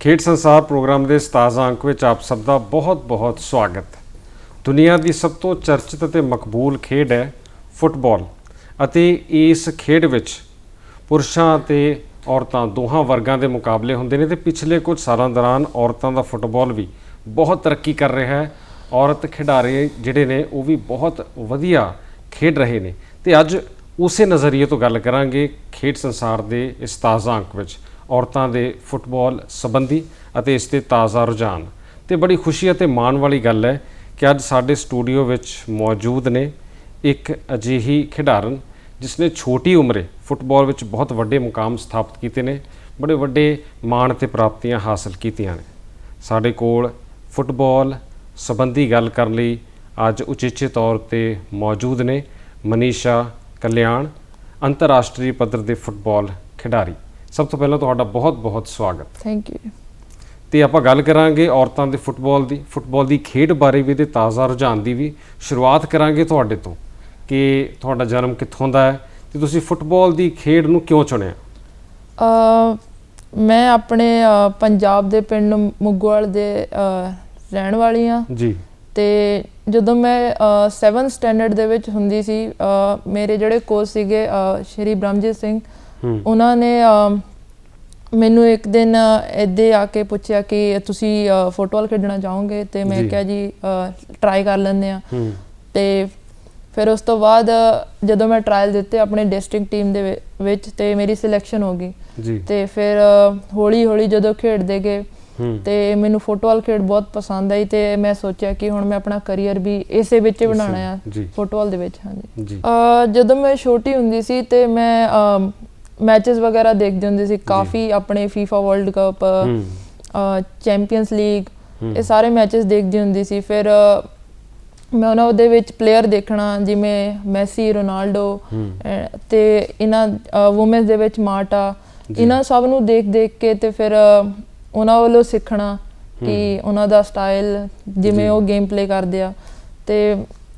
ਖੇਡ ਸੰਸਾਰ ਪ੍ਰੋਗਰਾਮ ਦੇ 17 ਅੰਕ ਵਿੱਚ ਆਪ ਸਭ ਦਾ ਬਹੁਤ-ਬਹੁਤ ਸਵਾਗਤ। ਦੁਨੀਆ ਦੀ ਸਭ ਤੋਂ ਚਰਚਿਤ ਅਤੇ ਮਕਬੂਲ ਖੇਡ ਹੈ ਫੁੱਟਬਾਲ ਅਤੇ ਇਸ ਖੇਡ ਵਿੱਚ ਪੁਰਸ਼ਾਂ ਅਤੇ ਔਰਤਾਂ ਦੋਹਾਂ ਵਰਗਾਂ ਦੇ ਮੁਕਾਬਲੇ ਹੁੰਦੇ ਨੇ ਤੇ ਪਿਛਲੇ ਕੁਝ ਸਾਲਾਂ ਦੌਰਾਨ ਔਰਤਾਂ ਦਾ ਫੁੱਟਬਾਲ ਵੀ ਬਹੁਤ ਤਰੱਕੀ ਕਰ ਰਿਹਾ ਹੈ। ਔਰਤ ਖਿਡਾਰੀ ਜਿਹੜੇ ਨੇ ਉਹ ਵੀ ਬਹੁਤ ਵਧੀਆ ਖੇਡ ਰਹੇ ਨੇ। ਤੇ ਅੱਜ ਉਸੇ ਨਜ਼ਰੀਏ ਤੋਂ ਗੱਲ ਕਰਾਂਗੇ ਖੇਡ ਸੰਸਾਰ ਦੇ ਇਸ ਤਾਜ਼ਾ ਅੰਕ ਵਿੱਚ। ਔਰਤਾਂ ਦੇ ਫੁੱਟਬਾਲ ਸੰਬੰਧੀ ਅਤੇ ਇਸ ਦੇ ਤਾਜ਼ਾ ਰੁਝਾਨ। ਤੇ ਬੜੀ ਖੁਸ਼ੀ ਅਤੇ ਮਾਣ ਵਾਲੀ ਗੱਲ ਹੈ ਕਿ ਅੱਜ ਸਾਡੇ ਸਟੂਡੀਓ ਵਿੱਚ ਮੌਜੂਦ ਨੇ ਇੱਕ ਅਜਿਹੀ ਖਿਡਾਰਨ ਜਿਸ ਨੇ ਛੋਟੀ ਉਮਰੇ ਫੁੱਟਬਾਲ ਵਿੱਚ ਬਹੁਤ ਵੱਡੇ ਮੁਕਾਮ ਸਥਾਪਿਤ ਕੀਤੇ ਨੇ, ਬੜੇ ਵੱਡੇ ਮਾਣ ਤੇ ਪ੍ਰਾਪਤੀਆਂ ਹਾਸਲ ਕੀਤੀਆਂ ਨੇ। ਸਾਡੇ ਕੋਲ ਫੁੱਟਬਾਲ ਸੰਬੰਧੀ ਗੱਲ ਕਰਨ ਲਈ ਅੱਜ ਉਚੇਚੇ ਤੌਰ ਤੇ ਮੌਜੂਦ ਨੇ ਮਨੀਸ਼ਾ ਕਲਿਆਣ, ਅੰਤਰਰਾਸ਼ਟਰੀ ਪੱਧਰ ਦੇ ਫੁੱਟਬਾਲ ਖਿਡਾਰੀ। ਸਭ ਤੋਂ ਪਹਿਲਾਂ ਤੁਹਾਡਾ ਬਹੁਤ-ਬਹੁਤ ਸਵਾਗਤ। ਥੈਂਕ ਯੂ ਤੇ ਆਪਾਂ ਗੱਲ ਕਰਾਂਗੇ ਔਰਤਾਂ ਦੇ ਫੁੱਟਬਾਲ ਦੀ। ਫੁੱਟਬਾਲ ਦੀ ਖੇਡ ਬਾਰੇ ਵੀ ਤੇ ਤਾਜ਼ਾ ਰੁਝਾਨ ਦੀ ਵੀ। ਸ਼ੁਰੂਆਤ ਕਰਾਂਗੇ ਤੁਹਾਡੇ ਤੋਂ ਕਿ ਤੁਹਾਡਾ ਜਨਮ ਕਿੱਥੋਂ ਦਾ ਹੈ ਤੇ ਤੁਸੀਂ ਫੁੱਟਬਾਲ ਦੀ ਖੇਡ ਨੂੰ ਕਿਉਂ ਚੁਣਿਆ? ਅ ਮੈਂ ਆਪਣੇ ਪੰਜਾਬ ਦੇ ਪਿੰਡ ਮੁੱਗਵਾਲ ਦੇ ਰਹਿਣ ਵਾਲੀ ਹਾਂ। ਜੀ। ਤੇ ਜਦੋਂ ਮੈਂ 7th ਸਟੈਂਡਰਡ ਦੇ ਵਿੱਚ ਹੁੰਦੀ ਸੀ ਮੇਰੇ ਜਿਹੜੇ ਕੋਚ ਸੀਗੇ ਸ਼੍ਰੀ ਬ੍ਰਹਮਜੀਤ ਸਿੰਘ ਉਹਨਾਂ ਨੇ ਮੈਨੂੰ ਇੱਕ ਦਿਨ ਇੱਦੇ ਆ ਕੇ ਪੁੱਛਿਆ ਕਿ ਤੁਸੀਂ ਫੁੱਟਬਾਲ ਖੇਡਣਾ ਚਾਹੋਗੇ? ਤੇ ਮੈਂ। ਕਿਹਾ ਜੀ ਟਰਾਈ ਕਰ ਲੈਂਦੇ ਆ ਤੇ ਫਿਰ ਉਸ ਤੋਂ ਬਾਅਦ ਜਦੋਂ ਮੈਂ ਟਰਾਇਲ ਦਿੱਤੇ ਆਪਣੇ ਡਿਸਟ੍ਰਿਕਟ ਟੀਮ ਦੇ ਵਿੱਚ ਤੇ ਮੇਰੀ ਸਿਲੈਕਸ਼ਨ ਹੋ ਗਈ। ਤੇ ਫਿਰ ਹੌਲੀ ਹੌਲੀ ਜਦੋਂ ਖੇਡਦੇ ਗਏ ਤੇ ਮੈਨੂੰ ਫੁੱਟਬਾਲ ਖੇਡ ਬਹੁਤ ਪਸੰਦ ਆਈ ਤੇ ਮੈਂ ਸੋਚਿਆ ਕਿ ਹੁਣ ਮੈਂ ਆਪਣਾ ਕੈਰੀਅਰ ਵੀ ਇਸੇ ਵਿੱਚ ਬਣਾਉਣਾ ਆ। ਫੁੱਟਬਾਲ ਦੇ ਵਿੱਚ ਹਾਂਜੀ। ਜਦੋਂ ਮੈਂ ਛੋਟੀ ਹੁੰਦੀ ਸੀ ਤੇ ਮੈਂ ਮੈਚਸ ਵਗੈਰਾ ਦੇਖਦੀ ਹੁੰਦੀ ਸੀ ਕਾਫੀ ਆਪਣੇ FIFA world cup champions league. ਇਹ ਸਾਰੇ ਮੈਚਸ ਦੇਖਦੀ ਹੁੰਦੀ ਸੀ। ਫਿਰ ਮੈਂ ਉਹਨਾਂ ਉਹਦੇ ਵਿੱਚ ਪਲੇਅਰ ਦੇਖਣਾ ਜਿਵੇਂ ਮੈਸੀ ਰੋਨਾਲਡੋ ਤੇ ਇਹਨਾਂ ਔਮਨਸ ਦੇ ਵਿੱਚ ਮਾਰਟਾ। ਇਹਨਾਂ ਸਭ ਨੂੰ ਦੇਖ ਦੇਖ ਕੇ ਤੇ ਫਿਰ ਉਹਨਾਂ ਵੱਲੋਂ ਸਿੱਖਣਾ ਕਿ ਉਹਨਾਂ ਦਾ ਸਟਾਈਲ। ਜਿਵੇਂ ਉਹ ਗੇਮ ਪਲੇ ਕਰਦੇ ਆ। ਤੇ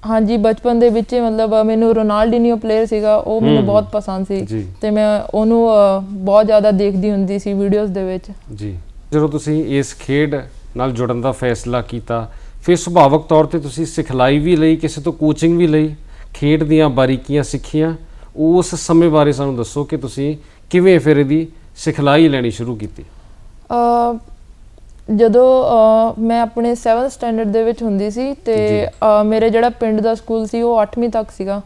ਹਾਂਜੀ ਬਚਪਨ ਦੇ ਵਿੱਚ ਹੀ ਮਤਲਬ ਮੈਨੂੰ ਰੋਨਾਲਡੀਨੀਓ ਪਲੇਅਰ ਸੀਗਾ ਉਹ ਮੈਨੂੰ। ਬਹੁਤ ਪਸੰਦ ਸੀ ਤੇ ਮੈਂ ਉਹਨੂੰ ਬਹੁਤ ਜ਼ਿਆਦਾ ਦੇਖਦੀ ਹੁੰਦੀ ਸੀ ਵੀਡੀਓਜ਼ ਦੇ ਵਿੱਚ। ਜੀ। ਜਦੋਂ ਤੁਸੀਂ ਇਸ ਖੇਡ ਨਾਲ ਜੁੜਨ ਦਾ ਫੈਸਲਾ ਕੀਤਾ ਫਿਰ ਸੁਭਾਵਕ ਤੌਰ ਤੇ ਤੁਸੀਂ ਸਿਖਲਾਈ ਵੀ ਲਈ ਕਿਸੇ ਤੋਂ ਕੋਚਿੰਗ ਵੀ ਲਈ ਖੇਡ ਦੀਆਂ ਬਾਰੀਕੀਆਂ ਸਿੱਖੀਆਂ ਉਸ ਸਮੇਂ ਬਾਰੇ ਸਾਨੂੰ ਦੱਸੋ ਕਿ ਤੁਸੀਂ ਕਿਵੇਂ ਫਿਰ ਇਹਦੀ ਸਿਖਲਾਈ ਲੈਣੀ ਸ਼ੁਰੂ ਕੀਤੀ? ਅਹ ਜਦੋਂ ਮੈਂ ਆਪਣੇ 7th ਸਟੈਂਡਰਡ ਦੇ ਵਿੱਚ ਹੁੰਦੀ ਸੀ ਤੇ ਮੇਰੇ ਜਿਹੜਾ ਪਿੰਡ ਦਾ ਸਕੂਲ ਸੀ ਉਹ 8ਵੀਂ ਤੱਕ ਸੀਗਾ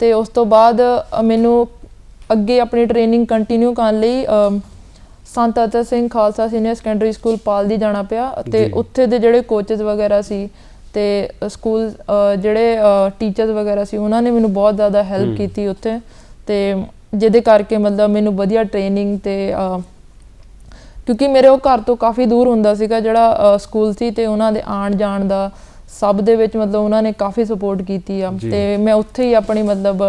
ਤੇ ਉਸ ਤੋਂ ਬਾਅਦ ਮੈਨੂੰ ਅੱਗੇ ਆਪਣੀ ਟ੍ਰੇਨਿੰਗ ਕੰਟੀਨਿਊ ਕਰਨ ਲਈ Sant Attar Singh Khalsa senior secondary school ਪਾਲ ਦੀ ਜਾਣਾ ਪਿਆ ਤੇ। ਉੱਥੇ ਦੇ ਜਿਹੜੇ ਕੋਚਸ ਵਗੈਰਾ ਸੀ ਤੇ ਸਕੂਲ ਜਿਹੜੇ ਟੀਚਰਸ ਵਗੈਰਾ ਸੀ ਉਹਨਾਂ ਨੇ ਮੈਨੂੰ ਬਹੁਤ ਜ਼ਿਆਦਾ। ਹੈਲਪ ਕੀਤੀ ਉੱਥੇ ਤੇ ਜਿਹਦੇ ਕਰਕੇ ਮਤਲਬ ਮੈਨੂੰ ਵਧੀਆ ਟ੍ਰੇਨਿੰਗ ਤੇ ਕਿਉਂਕਿ ਮੇਰੇ ਉਹ ਘਰ ਤੋਂ ਕਾਫੀ ਦੂਰ ਹੁੰਦਾ ਸੀਗਾ ਜਿਹੜਾ ਸਕੂਲ ਸੀ ਤੇ ਉਹਨਾਂ ਦੇ ਆਣ ਜਾਣ ਦਾ ਸਭ ਦੇ ਵਿੱਚ ਮਤਲਬ ਉਹਨਾਂ ਨੇ ਕਾਫੀ ਸਪੋਰਟ ਕੀਤੀ ਆ। ਤੇ ਮੈਂ ਉੱਥੇ ਹੀ ਆਪਣੀ ਮਤਲਬ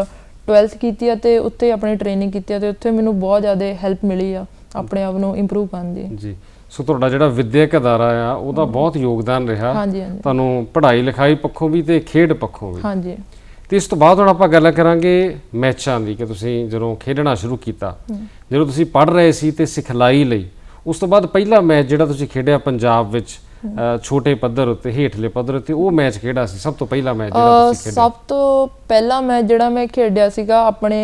12th ਕੀਤੀ ਆ ਤੇ ਉੱਥੇ ਆਪਣੀ ਟ੍ਰੇਨਿੰਗ ਕੀਤੀ ਆ ਤੇ ਉੱਥੇ ਮੈਨੂੰ ਬਹੁਤ ਜ਼ਿਆਦਾ ਹੈਲਪ ਮਿਲੀ ਆ ਆਪਣੇ ਆਪ ਨੂੰ ਇੰਪਰੂਵ ਕਰਨ ਦੀ। ਜੀ। ਸੋ ਤੁਹਾਡਾ ਜਿਹੜਾ ਵਿਦਿਅਕ ਅਦਾਰਾ ਆ ਉਹਦਾ ਬਹੁਤ ਯੋਗਦਾਨ ਰਿਹਾ। ਹਾਂਜੀ ਹਾਂਜੀ। ਤੁਹਾਨੂੰ ਪੜ੍ਹਾਈ ਲਿਖਾਈ ਪੱਖੋਂ ਵੀ ਤੇ ਖੇਡ ਪੱਖੋਂ ਵੀ। ਹਾਂਜੀ। ਤੇ ਇਸ ਤੋਂ ਬਾਅਦ ਹੁਣ ਆਪਾਂ ਗੱਲ ਕਰਾਂਗੇ ਮੈਚਾਂ ਦੀ ਕਿ ਤੁਸੀਂ ਜਦੋਂ ਖੇਡਣਾ ਸ਼ੁਰੂ ਕੀਤਾ ਜਦੋਂ ਤੁਸੀਂ ਪੜ੍ਹ ਰਹੇ ਸੀ ਤੇ ਸਿਖਲਾਈ ਲਈ ਉਸ ਤੋਂ ਬਾਅਦ ਪਹਿਲਾ ਮੈਚ ਜਿਹੜਾ ਤੁਸੀਂ ਖੇਡਿਆ ਪੰਜਾਬ ਵਿੱਚ ਛੋਟੇ ਪੱਧਰ ਉੱਤੇ ਹੇਠਲੇ ਪੱਧਰ ਉੱਤੇ ਉਹ ਮੈਚ ਕਿਹੜਾ ਸੀ? ਸਭ ਤੋਂ ਪਹਿਲਾ ਮੈਚ ਜਿਹੜਾ ਤੁਸੀਂ ਖੇਡਿਆ? ਸਭ ਤੋਂ ਪਹਿਲਾ ਮੈਚ ਜਿਹੜਾ ਮੈਂ ਖੇਡਿਆ ਸੀਗਾ ਆਪਣੇ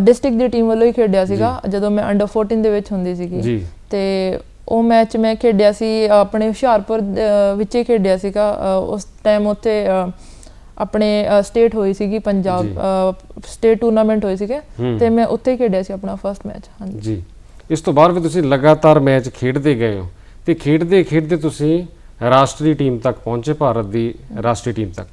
ਡਿਸਟ੍ਰਿਕਟ ਦੀ ਟੀਮ ਵੱਲੋਂ ਹੀ ਖੇਡਿਆ ਸੀਗਾ ਜਦੋਂ ਮੈਂ ਅੰਡਰ 14 ਦੇ ਵਿੱਚ ਹੁੰਦੀ ਸੀਗੀ। ਤੇ ਉਹ ਮੈਚ ਮੈਂ ਖੇਡਿਆ ਸੀ ਆਪਣੇ ਹੁਸ਼ਿਆਰਪੁਰ ਵਿੱਚ ਹੀ ਖੇਡਿਆ ਸੀਗਾ। ਉਸ ਟਾਈਮ ਉੱਥੇ ਆਪਣੇ ਸਟੇਟ ਹੋਈ ਸੀਗੀ। ਪੰਜਾਬ ਸਟੇਟ ਟੂਰਨਾਮੈਂਟ ਹੋਈ ਸੀਗੇ। ਤੇ ਮੈਂ ਉੱਥੇ ਖੇਡਿਆ ਸੀ ਆਪਣਾ ਫਰਸਟ ਮੈਚ ਹਾਂਜੀ। ਜੀ। ਇਸ ਤੋਂ ਬਾਅਦ ਵੀ ਤੁਸੀਂ ਲਗਾਤਾਰ ਮੈਚ ਖੇਡਦੇ ਗਏ ਹੋ। ਤੇ ਖੇਡਦੇ ਖੇਡਦੇ ਤੁਸੀਂ ਰਾਸ਼ਟਰੀ ਟੀਮ ਤੱਕ ਪਹੁੰਚੇ ਭਾਰਤ ਦੀ ਰਾਸ਼ਟਰੀ ਟੀਮ ਤੱਕ।